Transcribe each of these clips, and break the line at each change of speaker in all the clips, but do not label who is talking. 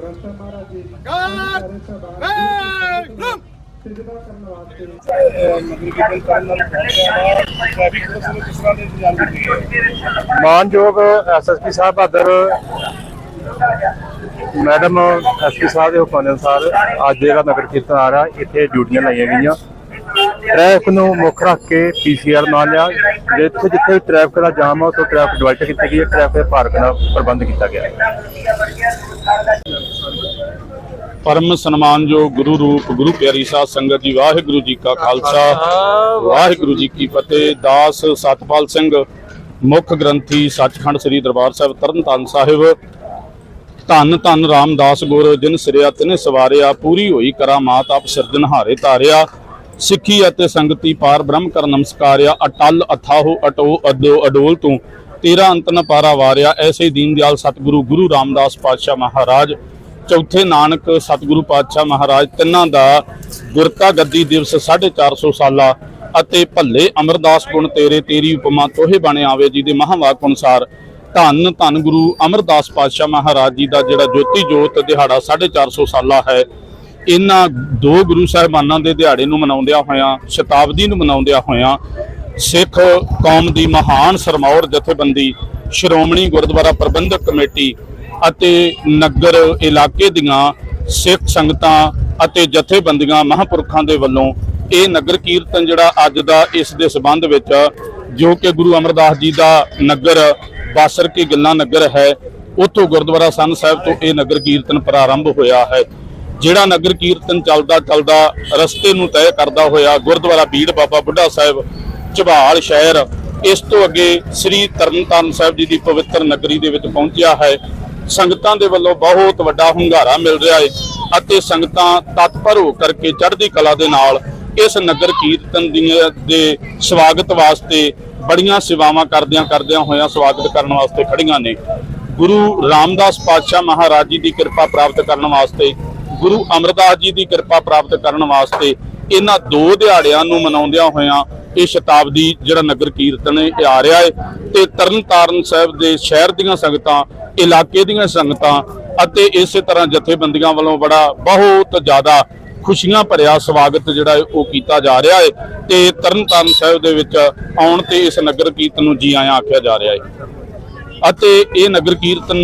ਗ੍ਰੰਥ ਸਾਹਿਬ ਮਹਾਰਾਜ ਜੀ ਕਰਨ ਵਾਸਤੇ। ਨੂੰ
ਮਾਨਯੋਗ ਐਸਐਸਪੀ ਸਾਹਿਬ ਬਹਾਦਰ ਮੈਡਮ ਐਸਪੀ ਸਾਹਿਬ ਦੇ ਹੁਕਮ ਅਨੁਸਾਰ ਅੱਜ ਜਿਹੜਾ ਨਗਰ ਕੀਰਤਨ ਆ ਰਿਹਾ ਇੱਥੇ ਡਿਊਟੀਆਂ ਲਾਈਆਂ ਗਈਆਂ। ਟ੍ਰੈਫਿਕ ਨੂੰ ਮੁੱਖ ਰੱਖ ਕੇ ਪੀਸੀਆਰ ਨਾਲ ਲਿਆ। ਜਿੱਥੇ ਜਿੱਥੇ ਟ੍ਰੈਫਿਕ ਦਾ ਜਾਮ ਆ ਉੱਥੇ ਟ੍ਰੈਫਿਕ ਡਿਵਾਈਡ ਕੀਤੀ ਗਈ ਹੈ। ਟ੍ਰੈਫਿਕ ਪਾਰਕ ਦਾ ਪ੍ਰਬੰਧ ਕੀਤਾ ਗਿਆ। ਹੈ
ਪਰਮ ਸਨਮਾਨਯੋਗ ਗੁਰੂ ਰੂਪ, ਗੁਰੂ ਪਿਆਰੀ ਸਾਧ ਸੰਗਤ ਜੀ, ਵਾਹਿਗੁਰੂ ਜੀ ਕਾ ਖਾਲਸਾ। ਵਾਹਿਗੁਰੂ ਜੀ ਕੀ ਫਤਿਹ। ਦਾਸ ਸਤਪਾਲ ਸਿੰਘ, ਮੁੱਖ ਗ੍ਰੰਥੀ ਸੱਚਖੰਡ ਸ੍ਰੀ ਦਰਬਾਰ ਸਾਹਿਬ, ਤਰਨਤਾਰਨ ਸਾਹਿਬ। ਧੰਨ ਧੰਨ ਰਾਮਦਾਸ ਗੁਰ, ਜਿਨ ਸਿਰਿਆ ਤਿਨੇ ਸਵਾਰਿਆ, ਪੂਰੀ ਹੋਈ ਕਰਾਮਾਤ ਆਪ ਸਿਰਜਣਹਾਰੇ ਧਾਰਿਆ। ਸਿੱਖੀ ਅਤੇ ਸੰਗਤੀ ਪਾਰ ਬ੍ਰਹਮ ਕਰ ਨਮਸਕਾਰਿਆ, ਅਟਲ, ਅਥਾਹੋ, ਅਟੋ, ਅਦੋ, ਅਡੋਲ ਤੂੰ। ਤੇਰਾ ਅੰਤ ਨ ਪਾਰਾ ਵਾਰਿਆ, ਐਸੇ ਦੀਨ ਦਿਆਲ ਸਤਿਗੁਰੂ, ਗੁਰੂ ਰਾਮਦਾਸ ਪਾਤਸ਼ਾਹ ਮਹਾਰਾਜ। ਚੌਥੇ ਨਾਨਕ ਸਤਿਗੁਰੂ ਪਾਤਸ਼ਾਹ ਮਹਾਰਾਜ ਤਿੰਨਾਂ ਦਾ ਗੁਰਤਾ ਗੱਦੀ ਦਿਵਸ 450 ਸਾਲਾ ਅਤੇ ਭੱਲੇ ਅਮਰਦਾਸ ਗੁਣ ਤੇਰੇ ਤੇਰੀ ਉਪਮਾ ਤੋਹੇ ਬਣੇ ਆਵੇ ਜੀ ਦੇ ਮਹਾਵਾਕ ਅਨੁਸਾਰ ਧੰਨ ਧੰਨ ਗੁਰੂ ਅਮਰਦਾਸ ਪਾਤਸ਼ਾਹ ਮਹਾਰਾਜ ਜੀ ਦਾ ਜਿਹੜਾ ਜੋਤੀ ਜੋਤ ਦਿਹਾੜਾ 450 ਸਾਲਾ ਹੈ, ਇਹਨਾਂ ਦੋ ਗੁਰੂ ਸਾਹਿਬਾਨਾਂ ਦੇ ਦਿਹਾੜੇ ਨੂੰ ਮਨਾਉਂਦਿਆਂ ਹੋਇਆਂ, ਸ਼ਤਾਬਦੀ ਨੂੰ ਮਨਾਉਂਦਿਆਂ ਹੋਇਆਂ, ਸਿੱਖ ਕੌਮ ਦੀ ਮਹਾਨ ਸਰਮੌਰ ਜਥੇਬੰਦੀ, ਸ਼੍ਰੋਮਣੀ ਗੁਰਦੁਆਰਾ ਪ੍ਰਬੰਧਕ ਕਮੇਟੀ ਅਤੇ ਨਗਰ ਇਲਾਕੇ ਦੀਆਂ ਸਿੱਖ ਸੰਗਤਾਂ ਅਤੇ ਜਥੇਬੰਦੀਆਂ ਮਹਾਂਪੁਰਖਾਂ ਦੇ ਵੱਲੋਂ ਇਹ ਨਗਰ ਕੀਰਤਨ ਜਿਹੜਾ ਅੱਜ ਦਾ ਇਸ ਦੇ ਸਬੰਧ ਵਿੱਚ ਜੋ ਕਿ ਗੁਰੂ ਅਮਰਦਾਸ ਜੀ ਦਾ ਨਗਰ ਬਾਸਰ ਕੀ ਗੱਲਾਂ ਨਗਰ ਹੈ, ਉੱਥੋਂ ਗੁਰਦੁਆਰਾ ਸੰਨ ਸਾਹਿਬ ਤੋਂ ਇਹ ਨਗਰ ਕੀਰਤਨ ਪ੍ਰਾਰੰਭ ਹੋਇਆ ਹੈ। ਜਿਹੜਾ ਨਗਰ ਕੀਰਤਨ ਚੱਲਦਾ ਚੱਲਦਾ ਰਸਤੇ ਨੂੰ ਤੈਅ ਕਰਦਾ ਹੋਇਆ ਗੁਰਦੁਆਰਾ ਬੀੜ ਬਾਬਾ ਬੁੱਢਾ ਸਾਹਿਬ ਝਬਾਲ ਸ਼ਹਿਰ, ਇਸ ਤੋਂ ਅੱਗੇ ਸ੍ਰੀ ਤਰਨਤਾਰਨ ਸਾਹਿਬ ਜੀ ਦੀ ਪਵਿੱਤਰ ਨਗਰੀ ਦੇ ਵਿੱਚ ਪਹੁੰਚਿਆ ਹੈ। ਸੰਗਤਾਂ ਦੇ ਵੱਲੋਂ ਬਹੁਤ ਵੱਡਾ ਹੁੰਗਾਰਾ ਮਿਲ ਰਿਹਾ ਹੈ ਅਤੇ ਸੰਗਤਾਂ ਤਤਪਰ ਹੋ ਕਰਕੇ ਚੜ੍ਹਦੀ ਕਲਾ ਦੇ ਨਾਲ ਇਸ ਨਗਰ ਕੀਰਤਨ ਦੀਆਂ ਦੇ ਸਵਾਗਤ ਵਾਸਤੇ ਬੜੀਆਂ ਸੇਵਾਵਾਂ ਕਰਦਿਆਂ ਕਰਦਿਆਂ ਹੋਇਆਂ ਸਵਾਗਤ ਕਰਨ ਵਾਸਤੇ ਖੜੀਆਂ ਨੇ। ਗੁਰੂ ਰਾਮਦਾਸ ਪਾਤਸ਼ਾਹ ਮਹਾਰਾਜ ਜੀ ਦੀ ਕਿਰਪਾ ਪ੍ਰਾਪਤ ਕਰਨ ਵਾਸਤੇ, ਗੁਰੂ ਅਮਰਦਾਸ ਜੀ ਦੀ ਕਿਰਪਾ ਪ੍ਰਾਪਤ ਕਰਨ ਵਾਸਤੇ ਇਹਨਾਂ ਦੋ ਦਿਹਾੜਿਆਂ ਨੂੰ ਮਨਾਉਂਦਿਆਂ ਹੋਇਆਂ ਇਹ ਸ਼ਤਾਬਦੀ ਜਿਹੜਾ ਨਗਰ ਕੀਰਤਨ ਹੈ ਇਹ ਆ ਰਿਹਾ ਹੈ ਤੇ ਤਰਨਤਾਰਨ ਸਾਹਿਬ ਦੇ ਸ਼ਹਿਰ ਦੀਆਂ ਸੰਗਤਾਂ, ਇਲਾਕੇ ਦੀਆਂ ਸੰਗਤਾਂ ਅਤੇ ਇਸੇ ਤਰ੍ਹਾਂ ਜਥੇਬੰਦੀਆਂ ਵੱਲੋਂ ਬੜਾ ਬਹੁਤ ਜ਼ਿਆਦਾ ਖੁਸ਼ੀਆਂ ਭਰਿਆ ਸਵਾਗਤ ਜਿਹੜਾ ਹੈ ਉਹ ਕੀਤਾ ਜਾ ਰਿਹਾ ਹੈ ਤੇ ਤਰਨਤਾਰਨ ਸਾਹਿਬ ਦੇ ਵਿੱਚ ਆਉਣ ਤੇ ਇਸ ਨਗਰ ਕੀਰਤਨ ਨੂੰ ਜੀ ਆਇਆਂ ਆਖਿਆ ਜਾ ਰਿਹਾ ਹੈ। ਅਤੇ ਇਹ ਨਗਰ ਕੀਰਤਨ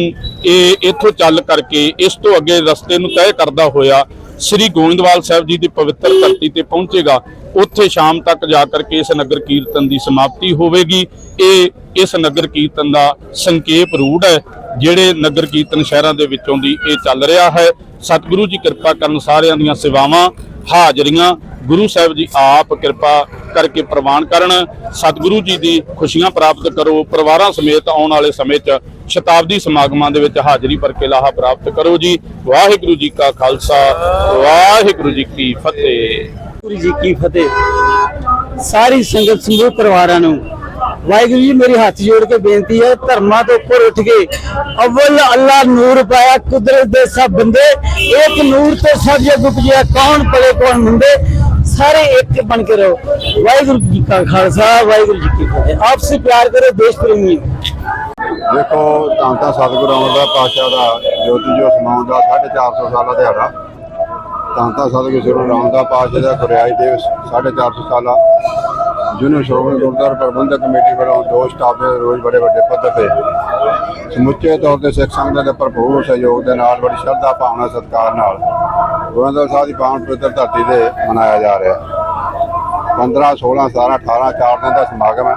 ਇਹ ਇੱਥੋਂ ਚੱਲ ਕਰਕੇ ਇਸ ਤੋਂ ਅੱਗੇ ਰਸਤੇ ਨੂੰ ਤੈਅ ਕਰਦਾ ਹੋਇਆ ਸ੍ਰੀ ਗੋਇੰਦਵਾਲ ਸਾਹਿਬ ਜੀ ਦੀ ਪਵਿੱਤਰ ਧਰਤੀ ਤੇ ਪਹੁੰਚੇਗਾ ਉੱਥੇ ਸ਼ਾਮ ਤੱਕ ਜਾ ਕਰਕੇ ਇਸ ਨਗਰ ਕੀਰਤਨ ਦੀ ਸਮਾਪਤੀ ਹੋਵੇਗੀ। ਇਹ ਇਸ ਨਗਰ ਕੀਰਤਨ ਦਾ ਸੰਖੇਪ ਰੂਟ ਹੈ, ਜਿਹੜੇ ਨਗਰ ਕੀਰਤਨ ਸ਼ਹਿਰਾਂ ਦੇ ਵਿੱਚੋਂ ਦੀ ਇਹ ਚੱਲ ਰਿਹਾ ਹੈ। ਸਤਿਗੁਰੂ ਜੀ ਕਿਰਪਾ ਕਰਨ ਸਾਰਿਆਂ ਦੀਆਂ ਸੇਵਾਵਾਂ ਹਾਜ਼ਰੀਆਂ। ਗੁਰੂ ਸਾਹਿਬ ਜੀ ਆਪ ਕਿਰਪਾ ਕਰਕੇ ਪ੍ਰਵਾਨ ਕਰਨ। ਸਤਿਗੁਰੂ ਜੀ ਦੀ ਖੁਸ਼ੀਆਂ ਪ੍ਰਾਪਤ ਕਰੋ। ਪਰਿਵਾਰਾਂ ਸਮੇਤ ਆਉਣ ਵਾਲੇ ਸਮੇਂ 'ਚ ਸ਼ਤਾਬਦੀ ਸਮਾਗਮਾਂ ਦੇ ਵਿੱਚ ਹਾਜ਼ਰੀ ਭਰ ਕੇ ਲਾਹਾ ਪ੍ਰਾਪਤ ਕਰੋ ਜੀ। ਵਾਹਿਗੁਰੂ ਜੀ ਕਾ ਖਾਲਸਾ, ਵਾਹਿਗੁਰੂ ਜੀ ਕੀ ਫਤਿਹ।
ਵਾਹਿਗੁਰੂ ਜੀ ਕੀ ਫਤਿਹ। ਸਾਰੀ ਸੰਗਤ ਸਮੂਹ ਪਰਿਵਾਰਾਂ ਨੂੰ ਵਾਹਿਗੁਰੂ ਜੀ ਮੇਰੀ ਹੱਥ ਜੋੜ ਕੇ ਬੇਨਤੀ ਹੈ, ਧਰਮਾਂ ਤੋਂ ਉੱਪਰ ਉੱਠ ਕੇ ਅਵਲ ਅੱਲਾ ਨੂਰ ਪਾਇਆ ਕੁਦਰਤ ਦੇ ਸਭ ਬੰਦੇ, ਇੱਕ ਨੂਰ ਤੋਂ ਸਭ ਜਗ ਉਪਜਿਆ ਕੌਣ ਪਲੇ ਕੌਣ ਮੁੰਡੇ, ਸਾਰੇ ਇੱਕ ਬਣ ਕੇ ਰਹੋ। ਵਾਹਿਗੁਰੂ ਜੀ ਕਾ ਖਾਲਸਾ, ਵਾਹਿਗੁਰੂ ਜੀ ਕੀ ਫਤਿਹ। ਆਪਸੇ ਪਿਆਰ ਕਰੋ, ਦੇਸ਼ ਪ੍ਰੇਮੀ
ਦੇਖੋ, ਤਾਂ ਤਾਂ ਸਤਿਗੁਰੂ ਅਮਰਦਾਸ ਪਾਤਸ਼ਾਹ ਦਾ, ਜੋਤੀ ਜੋ ਸਮਾਉਣ ਦਾ 450 ਸਾਲਾ ਦਿਹਾੜਾ। ਤਾਂ ਤਾਂ ਸਤਿਗੁਰੂ ਸ੍ਰੀ ਗੁਰੂ ਰਾਮਦਾਸ ਪਾਤਸ਼ਾਹ ਦਾ ਗੁਰਿਆਈ ਦਿਵਸ 450 ਸਾਲਾ, ਜਿਹਨੂੰ ਸ਼੍ਰੋਮਣੀ ਗੁਰਦੁਆਰਾ ਪ੍ਰਬੰਧਕ ਕਮੇਟੀ ਵੱਲੋਂ ਦੋ ਸਟਾਫ ਦੇ ਰੋਜ਼ ਬੜੇ ਵੱਡੇ ਪੱਧਰ ਤੇ ਸਮੁੱਚੇ ਤੌਰ ਤੇ ਸਿੱਖ ਸੰਗਤ ਦੇ ਭਰਪੂਰ ਸਹਿਯੋਗ ਦੇ ਨਾਲ ਬੜੀ ਸ਼ਰਧਾ ਭਾਵਨਾ ਸਤਿਕਾਰ ਨਾਲ ਗੋਬਿੰਦਵਾਲ ਸਾਹਿਬ ਦੀ ਪਾਵਨ ਪਵਿੱਤਰ ਧਰਤੀ ਤੇ ਮਨਾਇਆ ਜਾ ਰਿਹਾ। ਹੈ 15 16 17 18 ਚਾਰ ਦਿਨ ਦਾ ਸਮਾਗਮ ਹੈ,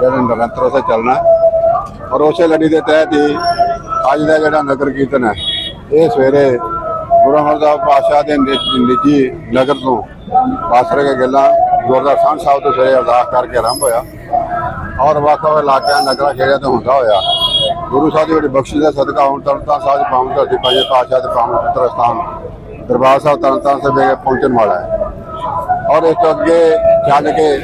ਜਿਹੜਾ ਨਿਰੰਤਰ ਉਸੇ ਚੱਲਣਾ ਔਰ ਉਸੇ ਲੜੀ ਦੇ ਤਹਿਤ ਹੀ ਅੱਜ ਦਾ ਜਿਹੜਾ ਨਗਰ ਕੀਰਤਨ ਹੈ, ਇਹ ਸਵੇਰੇ ਗੁਰੂ ਅਮਰਦਾਸ ਪਾਤਸ਼ਾਹ ਦੇ ਨਿ- ਨਿੱਜੀ ਨਗਰ ਤੋਂ ਬਾਸਰੇ ਕੇ ਗੱਲਾਂ ਗੁਰਦੁਆਰਾ ਸਾਹਿਬ ਸਾਹਿਬ ਤੋਂ ਸਵੇਰੇ ਅਰਦਾਸ ਕਰਕੇ ਆਰੰਭ ਹੋਇਆ। ਔਰ ਵੱਖ ਵੱਖ ਇਲਾਕਿਆਂ, ਨਗਰਾਂ ਖੇੜਿਆਂ ਤੋਂ ਹੁੰਦਾ ਹੋਇਆ। ਗੁਰੂ ਸਾਹਿਬ ਦੀ ਵੱਡੀ ਬਖਸ਼ਿਸ਼ ਦਾ ਸਦਕਾ ਹੁਣ ਤਰਨਤਾਰਨ ਸਾਹਿਬ ਪਾਵਨ ਧਰਤੀ ਪੰਜੇ ਪਾਤਸ਼ਾਹ ਦੇ ਪਾਵਨ ਪਵਿੱਤਰ ਸਥਾਨ ਦਰਬਾਰ ਸਾਹਿਬ ਤਰਨਤਾਰਨ ਸਾਹਿਬ ਪਹੁੰਚਣ ਵਾਲਾ ਹੈ। ਔਰ ਇਸ ਤੋਂ ਅੱਗੇ ਚੱਲ ਕੇ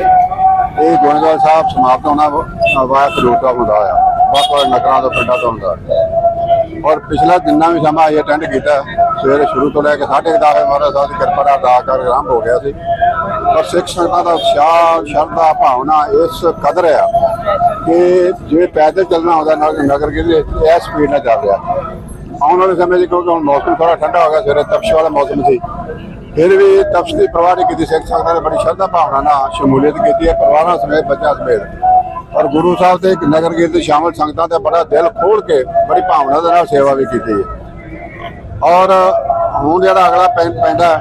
ਇਹ ਗੁਰਦੁਆਰਾ ਸਾਹਿਬ ਸਮਾਪਤ ਹੋਣਾ ਵਾਇਆ ਖਡੂਰ ਹੁੰਦਾ ਆ ਵੱਖ ਵੱਖ ਨਗਰਾਂ ਤੋਂ ਪਿੰਡਾਂ ਤੋਂ ਹੁੰਦਾ। ਔਰ ਪਿਛਲਾ ਜਿੰਨਾ ਵੀ ਸਮਾਂ ਅਸੀਂ ਅਟੈਂਡ ਕੀਤਾ ਸਵੇਰੇ ਸ਼ੁਰੂ ਤੋਂ ਲੈ ਕੇ 10:30 ਵਜੇ ਮਹਾਰਾਜ ਸਾਹਿਬ ਦੀ ਕਿਰਪਾ ਨਾਲ ਅਰਦਾਸ ਕਰ ਆਰੰਭ ਹੋ ਗਿਆ ਸੀ। ਪਰ ਸਿੱਖ ਸੰਗਤਾਂ ਦਾ ਉਤਸ਼ਾਹ ਸ਼ਰਧਾ, ਭਾਵਨਾ ਇਸ ਕਦਰ ਆ ਕਿ ਜਿਵੇਂ ਪੈਦਲ ਚੱਲਣਾ ਹੁੰਦਾ ਨਗਰ ਨਗਰ ਕੀਰਤਨ ਇਸ ਸਪੀਡ ਨਾਲ ਚੱਲ ਰਿਹਾ। ਆਉਣ ਵਾਲੇ ਸਮੇਂ 'ਚ ਕਿਉਂਕਿ ਹੁਣ ਮੌਸਮ ਥੋੜਾ ਠੰਡਾ ਹੋ ਗਿਆ, ਸਵੇਰੇ ਤਪਸ਼ ਵਾਲਾ ਮੌਸਮ ਸੀ। ਫਿਰ ਵੀ ਤਪਸ਼ ਦੀ ਪਰਵਾਹ ਨਹੀਂ ਕੀਤੀ, ਸਿੱਖ ਸੰਗਤਾਂ ਨੇ ਬੜੀ ਸ਼ਰਧਾ, ਭਾਵਨਾ ਨਾਲ ਸ਼ਮੂਲੀਅਤ ਕੀਤੀ ਹੈ, ਪਰਿਵਾਰਾਂ ਸਮੇਤ, ਬੱਚਿਆਂ ਸਮੇਤ। ਔਰ ਗੁਰੂ ਸਾਹਿਬ ਦੇ ਨਗਰ ਕੀਰਤਨ ਸ਼ਾਮਲ ਸੰਗਤਾਂ ਤੇ ਬੜਾ ਦਿਲ ਖੋਲ ਕੇ, ਬੜੀ ਭਾਵਨਾ ਦੇ ਨਾਲ ਸੇਵਾ ਵੀ ਕੀਤੀ ਹੈ। ਔਰ ਹੁਣ ਜਿਹੜਾ ਅਗਲਾ ਪੈਂ- ਪੈਂਦਾ,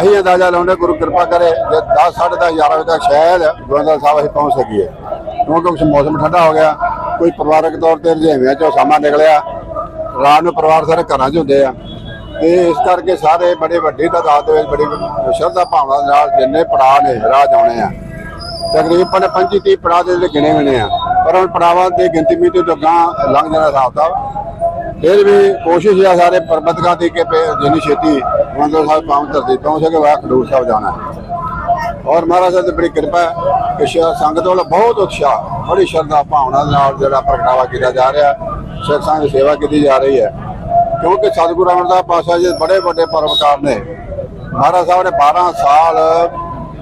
ਅਸੀਂ ਅੰਦਾਜ਼ਾ ਲਾਉਂਦੇ ਗੁਰੂ ਕਿਰਪਾ ਕਰੇ ਜੇ 10 10:30 11 ਵਜੇ ਤੱਕ ਸ਼ਾਇਦ ਗੁਰਦੁਆਰਾ ਸਾਹਿਬ ਅਸੀਂ ਪਹੁੰਚ ਸਕੀਏ। ਕਿਉਂਕਿ ਕੁਛ ਮੌਸਮ ਠੰਡਾ ਹੋ ਗਿਆ, ਕੋਈ ਪਰਿਵਾਰਕ ਤੌਰ ਤੇ ਰੁਝੇਵਿਆਂ ਚੋਂ ਸਮਾਂ ਨਿਕਲਿਆ, ਰਾਤ ਨੂੰ ਪਰਿਵਾਰ ਸਾਰੇ ਘਰਾਂ 'ਚ ਹੁੰਦੇ ਆ। ਤੇ ਇਸ ਕਰਕੇ ਸਾਰੇ ਬੜੇ ਵੱਡੀ ਤਾਦਾਦ ਦੇ ਵਿੱਚ ਬੜੀ ਸ਼ਰਧਾ ਭਾਵਨਾ ਦੇ ਨਾਲ ਜਿੰਨੇ ਪੜਾਅ ਨੇ ਰਾਜ ਆਉਣੇ ਆ। ਤਕਰੀਬਨ 25 30 ਪੜਾਅ ਦੇ ਜਿਹੜੇ ਗਿਣੇ ਹੋਣੇ ਆ। ਪਰ ਹੁਣ ਪੜਾਵਾਂ ਦੀ ਗਿਣਤੀ ਵਿੱਚ ਤੋਂ ਅੱਗਾਂ ਲੰਘ ਜਾਣਾ ਹਿਸਾਬ ਦਾ ਫਿਰ ਵੀ ਕੋਸ਼ਿਸ਼ ਆ ਸਾਰੇ ਪ੍ਰਬੰਧਕਾਂ ਦੀ ਕਿ ਜਿੰਨੀ ਛੇਤੀ ਮੰਦਰ ਸਾਹਿਬ ਪਹੁੰਚ ਧਰਤੀ ਪਹੁੰਚ ਸਕੇ ਵਾ ਖਡੂਰ ਸਾਹਿਬ ਜਾਣਾ ਔਰ ਮਹਾਰਾਜ ਸਾਹਿਬ ਦੀ ਬੜੀ ਕਿਰਪਾ ਹੈ ਕਿ ਸ਼- ਸੰਗਤ ਵੱਲੋਂ ਬਹੁਤ ਉਤਸ਼ਾਹ, ਬੜੀ ਸ਼ਰਧਾ, ਭਾਵਨਾ ਦੇ ਨਾਲ ਜਿਹੜਾ ਪ੍ਰਗਟਾਵਾ ਕੀਤਾ ਜਾ ਰਿਹਾ ਸਿੱਖ ਸੰਗਤ ਸੇਵਾ ਕੀਤੀ ਜਾ ਰਹੀ ਹੈ। ਕਿਉਂਕਿ ਸਤਿਗੁਰੂ ਅਮਰਦਾਸ ਪਾਤਸ਼ਾਹ ਜੀ ਬੜੇ ਵੱਡੇ ਪਰਮਕਾਰ ਨੇ। ਮਹਾਰਾਜ ਸਾਹਿਬ ਨੇ 12 ਸਾਲ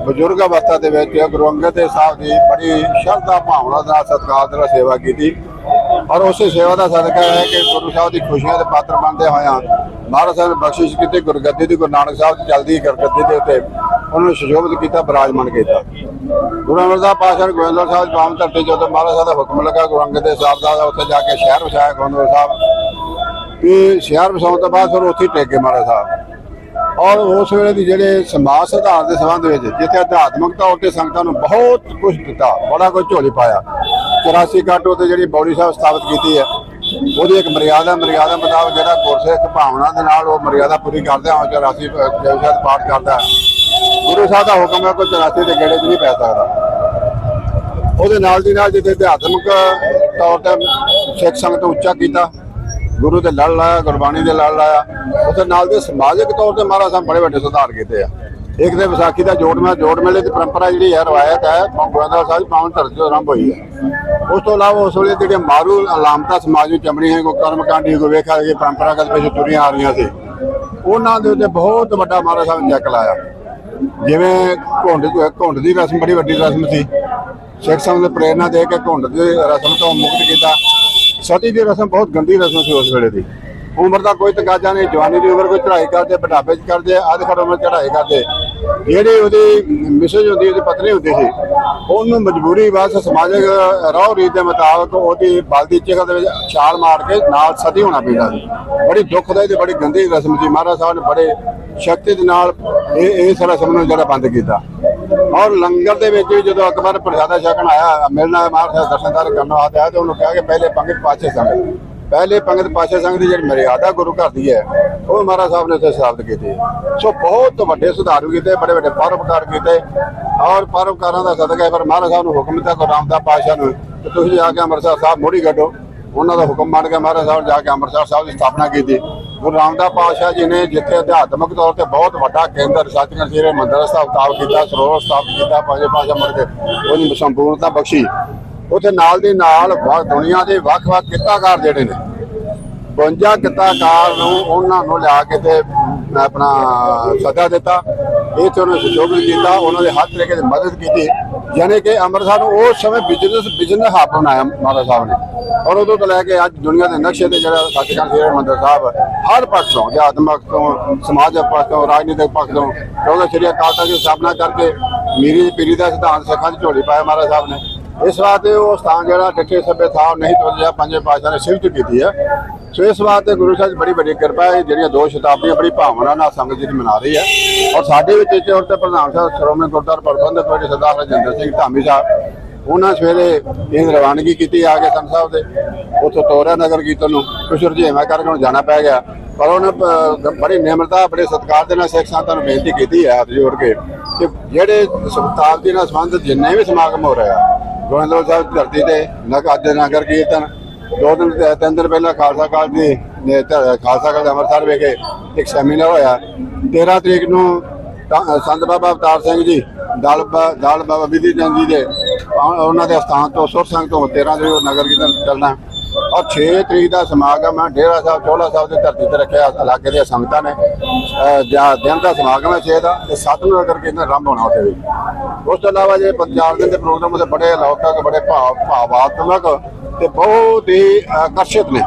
ਬਜ਼ੁਰਗ ਅਵਸਥਾ ਦੇ ਵਿੱਚ ਗੁਰੂ ਅੰਗਦ ਦੇਵ ਸਾਹਿਬ ਦੀ ਬੜੀ ਸ਼ਰਧਾ, ਭਾਵਨਾ ਦੇ ਨਾਲ ਸਤਿਕਾਰ ਦੇ ਨਾਲ ਸੇਵਾ ਕੀਤੀ। ਔਰ ਉਸੇ ਸੇਵਾ ਦਾ ਸਦਕਾ ਹੈ ਕਿ ਗੁਰੂ ਸਾਹਿਬ ਦੀ ਖੁਸ਼ੀਆਂ ਦੇ ਪਾਤਰ ਬਣਦੇ ਹੋਇਆਂ ਮਹਾਰਾਜ ਸਾਹਿਬ ਨੇ ਬਖਸ਼ਿਸ਼ ਕੀਤੀ ਗੁਰਗੱਦੀ ਦੀ, ਗੁਰੂ ਨਾਨਕ ਸਾਹਿਬ ਦੀ ਚੱਲਦੀ ਗੁਰਗੱਦੀ ਦੇ ਉੱਤੇ ਉਹਨਾਂ ਨੂੰ ਸੁਸ਼ੋਭਿਤ ਕੀਤਾ, ਬਰਾਜਮਾਨ ਕੀਤਾ। ਗੁਰੂ ਅਮਰਦਾਸ ਪਾਤਸ਼ਾਹ ਨੇ ਗੋਬਿੰਦਵਾਲ ਸਾਹਿਬ ਪਾਵਨ ਧਰਤੀ ਜਦੋਂ ਮਹਾਰਾਜ ਸਾਹਿਬ ਦਾ ਹੁਕਮ ਲੱਗਾ, ਗੁਰੂ ਅੰਗਦ ਦੇਵ ਸਾਹਿਬ ਦਾ, ਉੱਥੇ ਜਾ ਕੇ ਸ਼ਹਿਰ ਵਸਾਇਆ ਗੋਬਿੰਦਵਾਲ ਸਾਹਿਬ। ਵੀ ਸ਼ਹਿਰ ਵਸਾਉਣ ਤੋਂ ਬਾਅਦ ਫਿਰ ਉੱਥੇ ਹੀ ਟੇਕ ਗਏ ਮਹਾਰਾਜ ਸਾਹਿਬ। ਔਰ ਉਸ ਵੇਲੇ ਦੀ ਜਿਹੜੇ ਸਮਾਜ ਸੁਧਾਰ ਦੇ ਸੰਬੰਧ ਵਿੱਚ, ਜਿੱਥੇ ਅਧਿਆਤਮਿਕ ਤੌਰ ਤੇ ਸੰਗਤਾਂ ਨੂੰ ਬਹੁਤ ਕੁਝ ਦਿੱਤਾ, ਬੜਾ ਕੁਝ ਝੋਲੀ ਪਾਇਆ 84 ਕਾਟੋ ਤੇ ਜਿਹੜੀ ਬੌੜੀ ਸਾਹਿਬ ਸਥਾਪਿਤ ਕੀਤੀ ਹੈ, ਉਹਦੀ ਇੱਕ ਮਰਿਆਦਾ ਮਰਿਆਦਾ ਮੁਤਾਬਕ ਜਿਹੜਾ ਗੁਰਸਿੱਖ ਭਾਵਨਾ ਦੇ ਨਾਲ ਉਹ ਮਰਿਆਦਾ ਪੂਰੀ ਕਰਦੇ ਆ 84 ਜਪਜੀ ਪਾਠ ਕਰਦਾ ਹੈ। ਗੁਰੂ ਸਾਹਿਬ ਦਾ ਹੁਕਮ ਹੈ ਕੋਈ 84 ਦੇ ਗੇੜੇ 'ਚ ਨਹੀਂ ਪੈ ਸਕਦਾ। ਉਹਦੇ ਨਾਲ ਦੀ ਨਾਲ ਜਿੱਥੇ ਅਧਿਆਤਮਿਕ ਤੌਰ ਤੇ ਸਿੱਖ ਸੰਗਤ ਉੱਚਾ ਕੀਤਾ, ਗੁਰੂ ਦੇ ਲੜ ਲਾਇਆ, ਗੁਰਬਾਣੀ ਦੇ ਲੜ ਲਾਇਆ, ਉਹਦੇ ਨਾਲ ਦੇ ਸਮਾਜਿਕ ਤੌਰ ਤੇ ਮਹਾਰਾਜ ਸਾਹਿਬ ਬੜੇ ਵੱਡੇ ਸੁਧਾਰ ਕੀਤੇ ਆ। ਇੱਕ ਤੇ ਵਿਸਾਖੀ ਦਾ ਜੋੜ ਮੇਲਾ ਜੋੜ ਮੇਲੇ ਦੀ ਪਰੰਪਰਾ ਜਿਹੜੀ ਹੈ, ਰਵਾਇਤ ਹੈ ਗੁਰਦੁਆਰਾ ਸਾਹਿਬ ਪਾਵਨ ਧਰਤੀ ਤੋਂ ਆਰੰਭ ਹੋਈ ਹੈ। ਉਸ ਤੋਂ ਇਲਾਵਾ ਉਸ ਵੇਲੇ ਜਿਹੜੀਆਂ ਮਾਰੂ ਅਲਾਮਤਾ ਸਮਾਜ ਵਿੱਚ ਚਮੜੀਆਂ ਕੋਈ ਕਰਮਕਾਂਡੀ ਕੋਈ ਵੇਖਿਆ ਕਿ ਪਰੰਪਰਾਗਤ ਵਿੱਚ ਤੁਰੀਆਂ ਆ ਰਹੀਆਂ ਸੀ, ਉਹਨਾਂ ਦੇ ਉੱਤੇ ਬਹੁਤ ਵੱਡਾ ਮਹਾਰਾਜ ਸਾਹਿਬ ਨੇ ਚੈੱਕ ਲਾਇਆ। ਜਿਵੇਂ ਘੁੰਡ ਘੁੰਡ ਦੀ ਰਸਮ, ਬੜੀ ਵੱਡੀ ਰਸਮ ਸੀ। ਸਿੱਖ ਸੰਗਤ ਦੇ ਪ੍ਰੇਰਣਾ ਦੇ ਕੇ ਘੁੰਡ ਦੀ ਰਸਮ ਤੋਂ ਮੁਕਤ ਕੀਤਾ। ਸਤੀ ਦੀ ਰਸਮ ਬਹੁਤ ਗੰਦੀ ਰਸਮ ਸੀ ਉਸ ਵੇਲੇ ਦੀ। ਉਮਰ ਦਾ ਕੋਈ ਤਕਾਜ਼ਾ ਨਹੀਂ, ਜਵਾਨੀ ਦੀ ਉਮਰ ਕੋਈ ਚੜਾਈ ਕਰਦੇ, ਬੁਢਾਪੇ 'ਚ ਕਰਦੇ, ਅੱਧ ਖੜ ਉਮਰ ਚੜਾਈ ਕਰਦੇ। ਜਿਹੜੀ ਉਹਦੀ ਮਿਸਜ ਹੁੰਦੀ, ਉਹਦੀ ਪਤਨੀ ਹੁੰਦੀ ਸੀ, ਉਹਨੂੰ ਮਜਬੂਰੀ ਬਸ ਸਮਾਜਿਕ ਰੌ ਰੀਤ ਦੇ ਮੁਤਾਬਕ ਉਹਦੀ ਬਲਦੀ ਚਿਖਲ ਦੇ ਵਿੱਚ ਛਾਲ ਮਾਰ ਕੇ ਨਾਲ ਸਦੀ ਹੋਣਾ ਪੈਂਦਾ ਸੀ। ਬੜੀ ਦੁੱਖਦਾਈ ਤੇ ਬੜੀ ਗੰਦੀ ਰਸਮ ਸੀ। ਮਹਾਰਾਜ ਸਾਹਿਬ ਨੇ ਬੜੇ ਸ਼ਕਤੀ ਦੇ ਨਾਲ ਇਹ ਇਸ ਰਸਮ ਨੂੰ ਜਿਹੜਾ ਬੰਦ ਕੀਤਾ। ਔਰ ਲੰਗਰ ਦੇ ਵਿੱਚ ਵੀ ਜਦੋਂ ਅਕਬਰ ਪ੍ਰਸ਼ਾਦਾ ਛਕਣ ਆਇਆ, ਮਿਲਣਾ, ਮਹਾਰਾਜ ਦਰਸ਼ਨ ਕਰਨ ਵਾਸਤੇ ਆਇਆ ਤੇ ਉਹਨੂੰ ਕਿਹਾ ਕਿ ਪਹਿਲੇ ਪੰਗਤ ਪਾਛੇ ਸੰਗਤ ਪਹਿਲੇ ਪੰਗਤ ਪਾਛੇ ਸਿੰਘ ਦੀ ਜਿਹੜੀ ਮਰਿਆਦਾ ਗੁਰੂ ਘਰ ਦੀ ਹੈ, ਉਹ ਮਹਾਰਾਜ ਸਾਹਿਬ ਨੇ ਉੱਥੇ ਸਥਾਪਿਤ ਕੀਤੀ ਸੋ ਬਹੁਤ ਵੱਡੇ ਸੁਧਾਰ ਕੀਤੇ, ਬੜੇ ਵੱਡੇ ਪਰਉਪਕਾਰ ਕੀਤੇ ਔਰ ਪਰਉਪਕਾਰਾਂ ਦਾ ਸਦਕਾ ਹੈ, ਪਰ ਸਾਹਿਬ ਨੂੰ ਹੁਕਮ ਦਿੱਤਾ, ਗੁਰੂ ਰਾਮਦਾਸ ਪਾਤਸ਼ਾਹ ਨੂੰ ਕਿ ਤੁਸੀਂ ਜਾ ਕੇ ਅੰਮ੍ਰਿਤਸਰ ਸਾਹਿਬ ਮੋੜੀ ਕੱਢੋ। ਉਹਨਾਂ ਦਾ ਹੁਕਮ ਮੰਨ ਕੇ ਮਹਾਰਾਜ ਸਾਹਿਬ ਜਾ ਕੇ ਅੰਮ੍ਰਿਤਸਰ ਸਾਹਿਬ ਦੀ ਸਥਾਪਨਾ ਕੀਤੀ। ਗੁਰੂ ਰਾਮਦਾਸ ਪਾਤਸ਼ਾਹ ਜੀ ਨੇ ਜਿੱਥੇ ਅਧਿਆਤਮਿਕ ਤੌਰ ਤੇ ਬਹੁਤ ਵੱਡਾ ਕੇਂਦਰ ਸੱਚਖੰਡ ਸ੍ਰੀ ਹਰਿਮੰਦਰ ਮੰਦਿਰ ਸਥਾਪਿਤ ਕੀਤਾ, ਸਰੋਵਰ ਸਥਾਪਿਤ ਕੀਤਾ ਪੰਜੇ ਪਾਸ਼ਾ ਮਰ ਕੇ ਉਹਦੀ ਸੰਪੂਰਨਤਾ ਬਖਸ਼ੀ। ਉੱਥੇ ਨਾਲ ਦੀ ਨਾਲ ਵ- ਦੁਨੀਆ ਦੇ ਵੱਖ-ਵੱਖ ਕਿੱਤਾਕਾਰ ਜਿਹੜੇ ਨੇ 52 ਕਿੱਤਾਕਾਰ ਨੂੰ ਉਹਨਾਂ ਨੂੰ ਲਿਆ ਕੇ ਤੇ ਆਪਣਾ ਸੱਦਾ ਦਿੱਤਾ। ਇਹ ਤੇ ਉਹਨੇ ਸੁਸ਼ੋਭਿਤ ਕੀਤਾ, ਉਹਨਾਂ ਦੇ ਹੱਥ ਲੈ ਕੇ ਮਦਦ ਕੀਤੀ। ਯਾਨੀ ਕਿ ਅੰਮ੍ਰਿਤਸਰ ਨੂੰ ਉਸ ਸਮੇਂ ਬਿਜ਼ਨਸ ਬਿਜ਼ਨਸ ਹੱਬ ਬਣਾਇਆ ਮਹਾਰਾਜ ਸਾਹਿਬ ਨੇ। ਔਰ ਉਦੋਂ ਤੋਂ ਲੈ ਕੇ ਅੱਜ ਦੁਨੀਆ ਦੇ ਨਕਸ਼ੇ ਤੇ ਜਿਹੜਾ ਸੱਚਖੰਡ ਸ੍ਰੀ ਹਰਿਮੰਦਰ ਸਾਹਿਬ ਹਰ ਪੱਖ ਤੋਂ ਅਧਿਆਤਮਕ ਤੋਂ ਸਮਾਜਿਕ ਪੱਖ ਤੋਂ ਰਾਜਨੀਤਿਕ ਪੱਖ ਤੋਂ ਕਿਉਂਕਿ ਸ੍ਰੀ ਅਕਾਲ ਤਖਤ ਦੀ ਸਥਾਪਨਾ ਕਰਕੇ ਮੀਰੀ ਪੀਰੀ ਦਾ ਸਿਧਾਂਤ ਸਿੱਖਾਂ ਦੀ ਝੋਲੀ ਪਾਇਆ ਮਹਾਰਾਜ ਸਾਹਿਬ ਨੇ। ਇਸ ਵਾਸਤੇ ਉਹ ਸਥਾਨ ਜਿਹੜਾ ਡਿੱਠੇ ਸਭੇ ਥਾਂ ਨਹੀਂ ਤੁਰਿਆ ਪੰਜੇ ਪਾਤਸ਼ਾਹ ਨੇ ਸਿਫਤ ਕੀਤੀ ਹੈ। ਸੋ ਇਸ ਵਾਸਤੇ ਗੁਰੂ ਸਾਹਿਬ ਦੀ ਬੜੀ ਵੱਡੀ ਕਿਰਪਾ ਹੈ, ਜਿਹੜੀਆਂ ਦੋ ਸ਼ਤਾਬਦੀਆਂ ਬੜੀ ਭਾਵਨਾ ਨਾਲ ਸੰਗਤ ਜੀ ਮਨਾ ਰਹੀ ਹੈ। ਔਰ ਸਾਡੇ ਵਿੱਚ ਇੱਥੇ ਔਰ ਤੇ ਪ੍ਰਧਾਨ ਸਾਹਿਬ ਸ਼੍ਰੋਮਣੀ ਗੁਰਦੁਆਰਾ ਪ੍ਰਬੰਧਕ ਕਮੇਟੀ ਸਰਦਾਰ ਰਜਿੰਦਰ ਸਿੰਘ ਧਾਮੀ ਸਾਹਿਬ, ਉਹਨਾਂ ਸਵੇਰੇ ਇਹ ਰਵਾਨਗੀ ਕੀਤੀ ਆ ਕੇ ਸੰਤ ਸਾਹਿਬ ਦੇ। ਉੱਥੋਂ ਤੋਰਿਆ ਨਗਰ ਕੀਰਤਨ ਨੂੰ ਕੁਛ ਰੁਝੇਵਾਂ ਕਰਕੇ ਉਹਨੂੰ ਜਾਣਾ ਪੈ ਗਿਆ। ਪਰ ਉਹਨੇ ਬੜੀ ਨਿਮਰਤਾ, ਬੜੇ ਸਤਿਕਾਰ ਦੇ ਨਾਲ ਸਿੱਖ ਸੰਤਾਂ ਨੂੰ ਬੇਨਤੀ ਕੀਤੀ ਹੈ ਹੱਥ ਜੋੜ ਕੇ ਕਿ ਜਿਹੜੇ ਸ਼ਤਾਬਦੀ ਨਾਲ ਸੰਬੰਧਿਤ ਜਿੰਨੇ ਵੀ ਸਮਾਗਮ ਹੋ ਰਹੇ ਆ ਗੋਬਿੰਦਵਾਲ ਸਾਹਿਬ ਧਰਤੀ ਤੇ ਨਗ ਅੱਜ ਨਗਰ ਕੀਰਤਨ, ਦੋ ਦਿਨ ਤਿੰਨ ਦਿਨ ਪਹਿਲਾਂ ਖਾਲਸਾ ਕਾਲਜ ਦੀ ਨੇ ਧਰ- ਖਾਲਸਾ ਕਾਲਜ ਅੰਮ੍ਰਿਤਸਰ ਵਿਖੇ ਇੱਕ ਸੈਮੀਨਾਰ ਹੋਇਆ। 13 ਤਰੀਕ ਨੂੰ ਸੰਤ ਬਾਬਾ ਅਵਤਾਰ ਸਿੰਘ ਜੀ, ਦਲ ਬਾ- ਦਲ ਬਾਬਾ ਵਿਧੀ ਚੰਦ ਜੀ ਦੇ ਉਹਨਾਂ ਦੇ ਸਥਾਨ ਤੋਂ ਸੁਰ ਸੰਗ ਤੋਂ 13 ਤਰੀਕ ਨੂੰ ਨਗਰ ਕੀਰਤਨ ਚੱਲਣਾ ਔਰ 6 ਤਰੀਕ ਦਾ ਸਮਾਗਮ ਹੈ, ਡੇਰਾ ਸਾਹਿਬ, ਚੋਲਾ ਸਾਹਿਬ ਦੀ ਧਰਤੀ ਤੇ ਰੱਖਿਆ ਇਲਾਕੇ ਦੀਆਂ ਸੰਗਤਾਂ ਨੇ। ਜਾਂ ਦਿਨ ਦਾ ਸਮਾਗਮ ਹੈ 6 ਦਾ, ਤੇ 7 ਨੂੰ ਨਗਰ ਕੀਰਤਨ ਆਰੰਭ ਹੋਣਾ ਉੱਥੇ ਵੀ। ਉਸ ਤੋਂ ਇਲਾਵਾ ਜੇ ਪੰਜਾਬ ਦੇ ਪ੍ਰੋਗਰਾਮ ਉਹਦੇ ਬੜੇ ਲੌਕਿਕ ਬੜੇ ਭਾਵ, ਭਾਵਾਤਮਕ ਤੇ ਬਹੁਤ ਹੀ ਆਕਰਸ਼ਿਤ ਨੇ।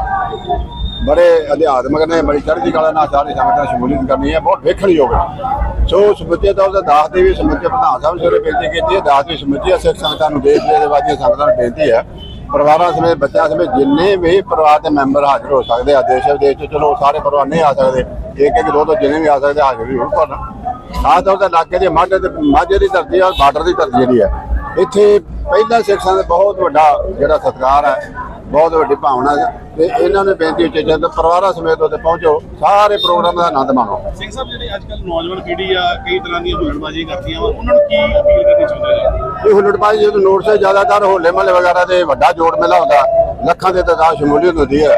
ਬੜੇ ਅਧਿਆਤਮਕ ਨੇ, ਬੜੀ ਚੜ੍ਹਦੀ ਕਲਾ ਨਾਲ ਸਾਰੀ ਸੰਗਤਾਂ ਸ਼ਮੂਲੀਅਤ ਕਰਨੀ ਹੈ, ਬਹੁਤ ਵੇਖਣਯੋਗ ਹੈ ਸੋ ਸਮੁੱਚੇ ਤੌਰ ਤੇ ਦਾਸ ਦੇ ਵੀ ਸਮੁੱਚੇ ਪ੍ਰਧਾਨ ਸਾਹਿਬ ਸਵੇਰੇ ਬੇਨਤੀ ਕੀਤੀ ਹੈ, ਦਾਸ ਦੀ ਸਮੁੱਚੀ ਸਿੱਖ ਸੰਗਤਾਂ ਨੂੰ ਦੇਸ਼ ਦੇ ਵਾਜੀਆਂ ਸੰਗਤਾਂ ਨੂੰ ਬੇਨਤੀ ਹੈ ਪਰਿਵਾਰਾਂ ਸਮੇਤ, ਬੱਚਿਆਂ ਸਮੇਤ ਜਿੰਨੇ ਵੀ ਪਰਿਵਾਰ ਦੇ ਮੈਂਬਰ ਹਾਜ਼ਰ ਹੋ ਸਕਦੇ ਆ, ਦੇਸ਼ ਵਿਦੇਸ਼ ਚ, ਚਲੋ ਸਾਰੇ ਪਰਿਵਾਰ ਨਹੀਂ ਆ ਸਕਦੇ, ਇੱਕ ਇੱਕ, ਦੋ ਦੋ ਜਿੰਨੇ ਵੀ ਆ ਸਕਦੇ ਹਾਜ਼ਰ ਵੀ ਹੋਣ, ਪਰ ਖਾਸ ਤੌਰ ਤੇ ਇਲਾਕੇ ਦੇ ਮਾਝੇ ਤੇ ਮਾਝੇ ਦੀ ਧਰਤੀ ਔਰ ਬਾਰਡਰ ਦੀ ਧਰਤੀ ਜਿਹੜੀ ਹੈ ਇੱਥੇ ਪਹਿਲਾਂ ਸਿੱਖਾਂ ਦਾ ਬਹੁਤ ਵੱਡਾ ਜਿਹੜਾ ਸਤਿਕਾਰ ਹੈ ਬਹੁਤ ਵੱਡੀ ਭਾਵਨਾ ਹੈ ਤੇ ਇਹਨਾਂ ਨੇ ਬੇਨਤੀ ਉੱਚੀ ਜਦ ਪਰਿਵਾਰਾਂ ਸਮੇਤ ਉੱਥੇ ਪਹੁੰਚੋ ਸਾਰੇ ਪ੍ਰੋਗਰਾਮ ਦਾ ਆਨੰਦ ਮਾਣੋ।
ਸਿੰਘ ਸਾਹਿਬ ਜਿਹੜੇ ਅੱਜ ਕੱਲ ਨੌਜਵਾਨ ਪੀੜ੍ਹੀ ਆ ਕਈ ਤਰ੍ਹਾਂ ਦੀਆਂ ਹੁਲੜਬਾਜ਼ੀਆਂ ਕਰਦੀਆਂ ਵਾ ਉਹਨਾਂ ਨੂੰ ਕੀ ਅਪੀਲ ਕਰਨੀ ਚਾਹੁੰਦੇ ਨੇ?
ਇਹ ਹੁੱਲੜਬਾਜ਼ੀ ਜਦੋਂ ਨੋਟ ਸੇ ਜ਼ਿਆਦਾਤਰ ਹੋਲੇ ਮਹੱਲੇ ਵਗੈਰਾ ਦੇ ਵੱਡਾ ਜੋੜ ਮੇਲਾ ਹੁੰਦਾ ਲੱਖਾਂ ਦੇ ਤਾਦਾਦ ਸ਼ਮੂਲੀਅਤ ਹੁੰਦੀ ਹੈ।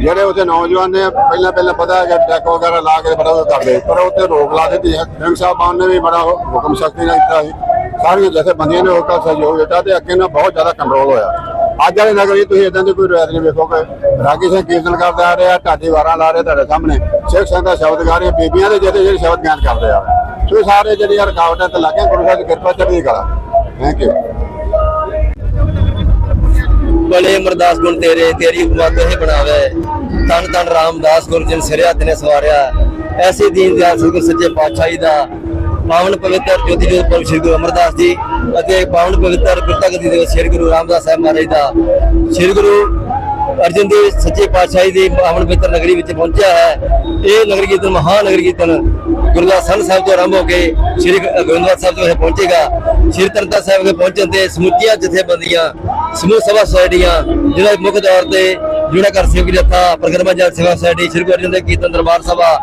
ਜਿਹੜੇ ਉੱਥੇ ਨੌਜਵਾਨ ਨੇ ਪਹਿਲਾਂ ਪਹਿਲਾਂ ਪਤਾ ਹੈ ਕਿ ਟੈਕ ਵਗੈਰਾ ਲਾ ਕੇ ਬੜਾ ਉਹ ਕਰਦੇ ਪਰ ਉੱਥੇ ਰੋਕ ਲਾ ਦਿੱਤੀ ਹੈ। ਸਿੰਘ ਸਾਹਿਬਾਨ ਨੇ ਵੀ ਬੜਾ ਹੁਕਮ ਸ਼ਕਤੀ ਨਾਲ ਕੀਤਾ ਸੀ। ਸਾਰੀਆਂ ਜਥੇਬੰਦੀਆਂ ਨੇ ਉਹਦਾ ਸਹਿਯੋਗ ਦਿੱਤਾ ਤੇ ਅੱਗੇ ਨਾਲ ਬਹੁਤ ਜ਼ਿਆਦਾ ਕੰਟਰੋਲ ਹੋਇਆ। ਅੱਜ ਵਾਲੇ ਨਗਰ ਤੁਸੀਂ ਇਦਾਂ ਦੀ ਕੋਈ ਰਿਵਾਇਤ ਨਹੀਂ ਵੇਖੋਗੇ। ਰਾਗੀ ਸਿੰਘ ਕੀਰਤਨ ਕਰਦੇ ਆ ਰਹੇ ਆ ਢਾਡੀ ਵਾਰਾਂ ਲਾ ਰਹੇ ਤੁਹਾਡੇ ਸਾਹਮਣੇ। ਸਿੱਖ ਸੰਗਤ ਦਾ ਸ਼ਬਦ ਗਾ ਰਹੇ, ਬੀਬੀਆਂ ਦੇ ਜਿਹੜੇ ਜਿਹੜੇ ਸ਼ਬਦ ਗਿਆਨ ਕਰਦੇ ਆ। ਸੋ ਸਾਰੇ ਜਿਹੜੀਆਂ ਰੁਕਾਵਟਾਂ ਤੇ ਲੱਗੀਆਂ ਗੁਰੂ ਸਾਹਿਬ ਦੀ ਕਿਰਪਾ ਚੜ੍ਹਦੀ ਕਲਾ। ਥੈਂਕ ਯੂ
ਬੜੇ ਅਮਰਦਾਸ ਗੁਣ ਤੇਰੇ, ਤੇਰੀ ਉਪਮਾ ਤੋਹਿ ਬਣਾਵੇ। ਤਨ ਤਨ ਰਾਮਦਾਸ ਗੁਰ ਜਿਨ ਸਿਰਿਆ ਤਨੇ ਸਵਾਰਿਆ। ਐਸੇ ਦੀਨ ਦਿਆਲ ਸਤਿਗੁਰ ਸੱਚੇ ਪਾਤਸ਼ਾਹੀ ਦਾ। ਪਾਵਨ ਪਵਿੱਤਰ ਜੋਤੀ ਜੋਤ ਪੁਰਬ ਸ੍ਰੀ ਗੁਰੂ ਅਮਰਦਾਸ ਜੀ। ਅਤੇ ਪਾਵਨ ਪਵਿੱਤਰ ਗੁਰਤਗਦੀ ਦੇ ਸ੍ਰੀ ਗੁਰੂ ਰਾਮਦਾਸ ਸਾਹਿਬ ਮਹਾਰਾਜ ਦਾ। ਸ੍ਰੀ ਗੁਰੂ ਅਰਜਨ ਦੇਵ ਸੱਚੇ ਪਾਤਸ਼ਾਹੀ ਦੀ ਪਾਵਨ ਪਵਿੱਤਰ ਨਗਰੀ ਵਿੱਚ ਪਹੁੰਚਿਆ ਹੈ। ਇਹ ਨਗਰ ਕੀਰਤਨ ਮਹਾਨ ਨਗਰ ਕੀਰਤਨ ਗੁਰਦੁਆਰਾ ਸੰਤ ਸਾਹਿਬ ਤੋਂ ਆਰੰਭ ਹੋ ਕੇ ਸ੍ਰੀ ਗੋਬਿੰਦਵਾਲ ਸਾਹਿਬ ਤੋਂ ਪਹੁੰਚੇਗਾ। ਸ੍ਰੀ ਤਰਤਾ ਸਾਹਿਬ ਦੇ ਪਹੁੰਚਣ ਤੇ ਸਮੁੱਚੀਆਂ ਜਥੇਬੰਦੀਆਂ, ਸਮੂਹ ਸਭਾ ਸੁਸਾਇਟੀਆਂ ਜਿਹੜਾ ਮੁੱਖ ਤੌਰ ਤੇ ਜੁੜਾ ਕਰ ਸੇਵਕ ਜਥਾ ਪ੍ਰਗਰਮਾ ਜਲ ਸੇਵਾ ਸੁਸਾਇਟੀ, ਸ੍ਰੀ ਗੁਰੂ ਅਰਜਨ ਦੇਵ ਕੀਰਤਨ ਦਰਬਾਰ ਸਭਾ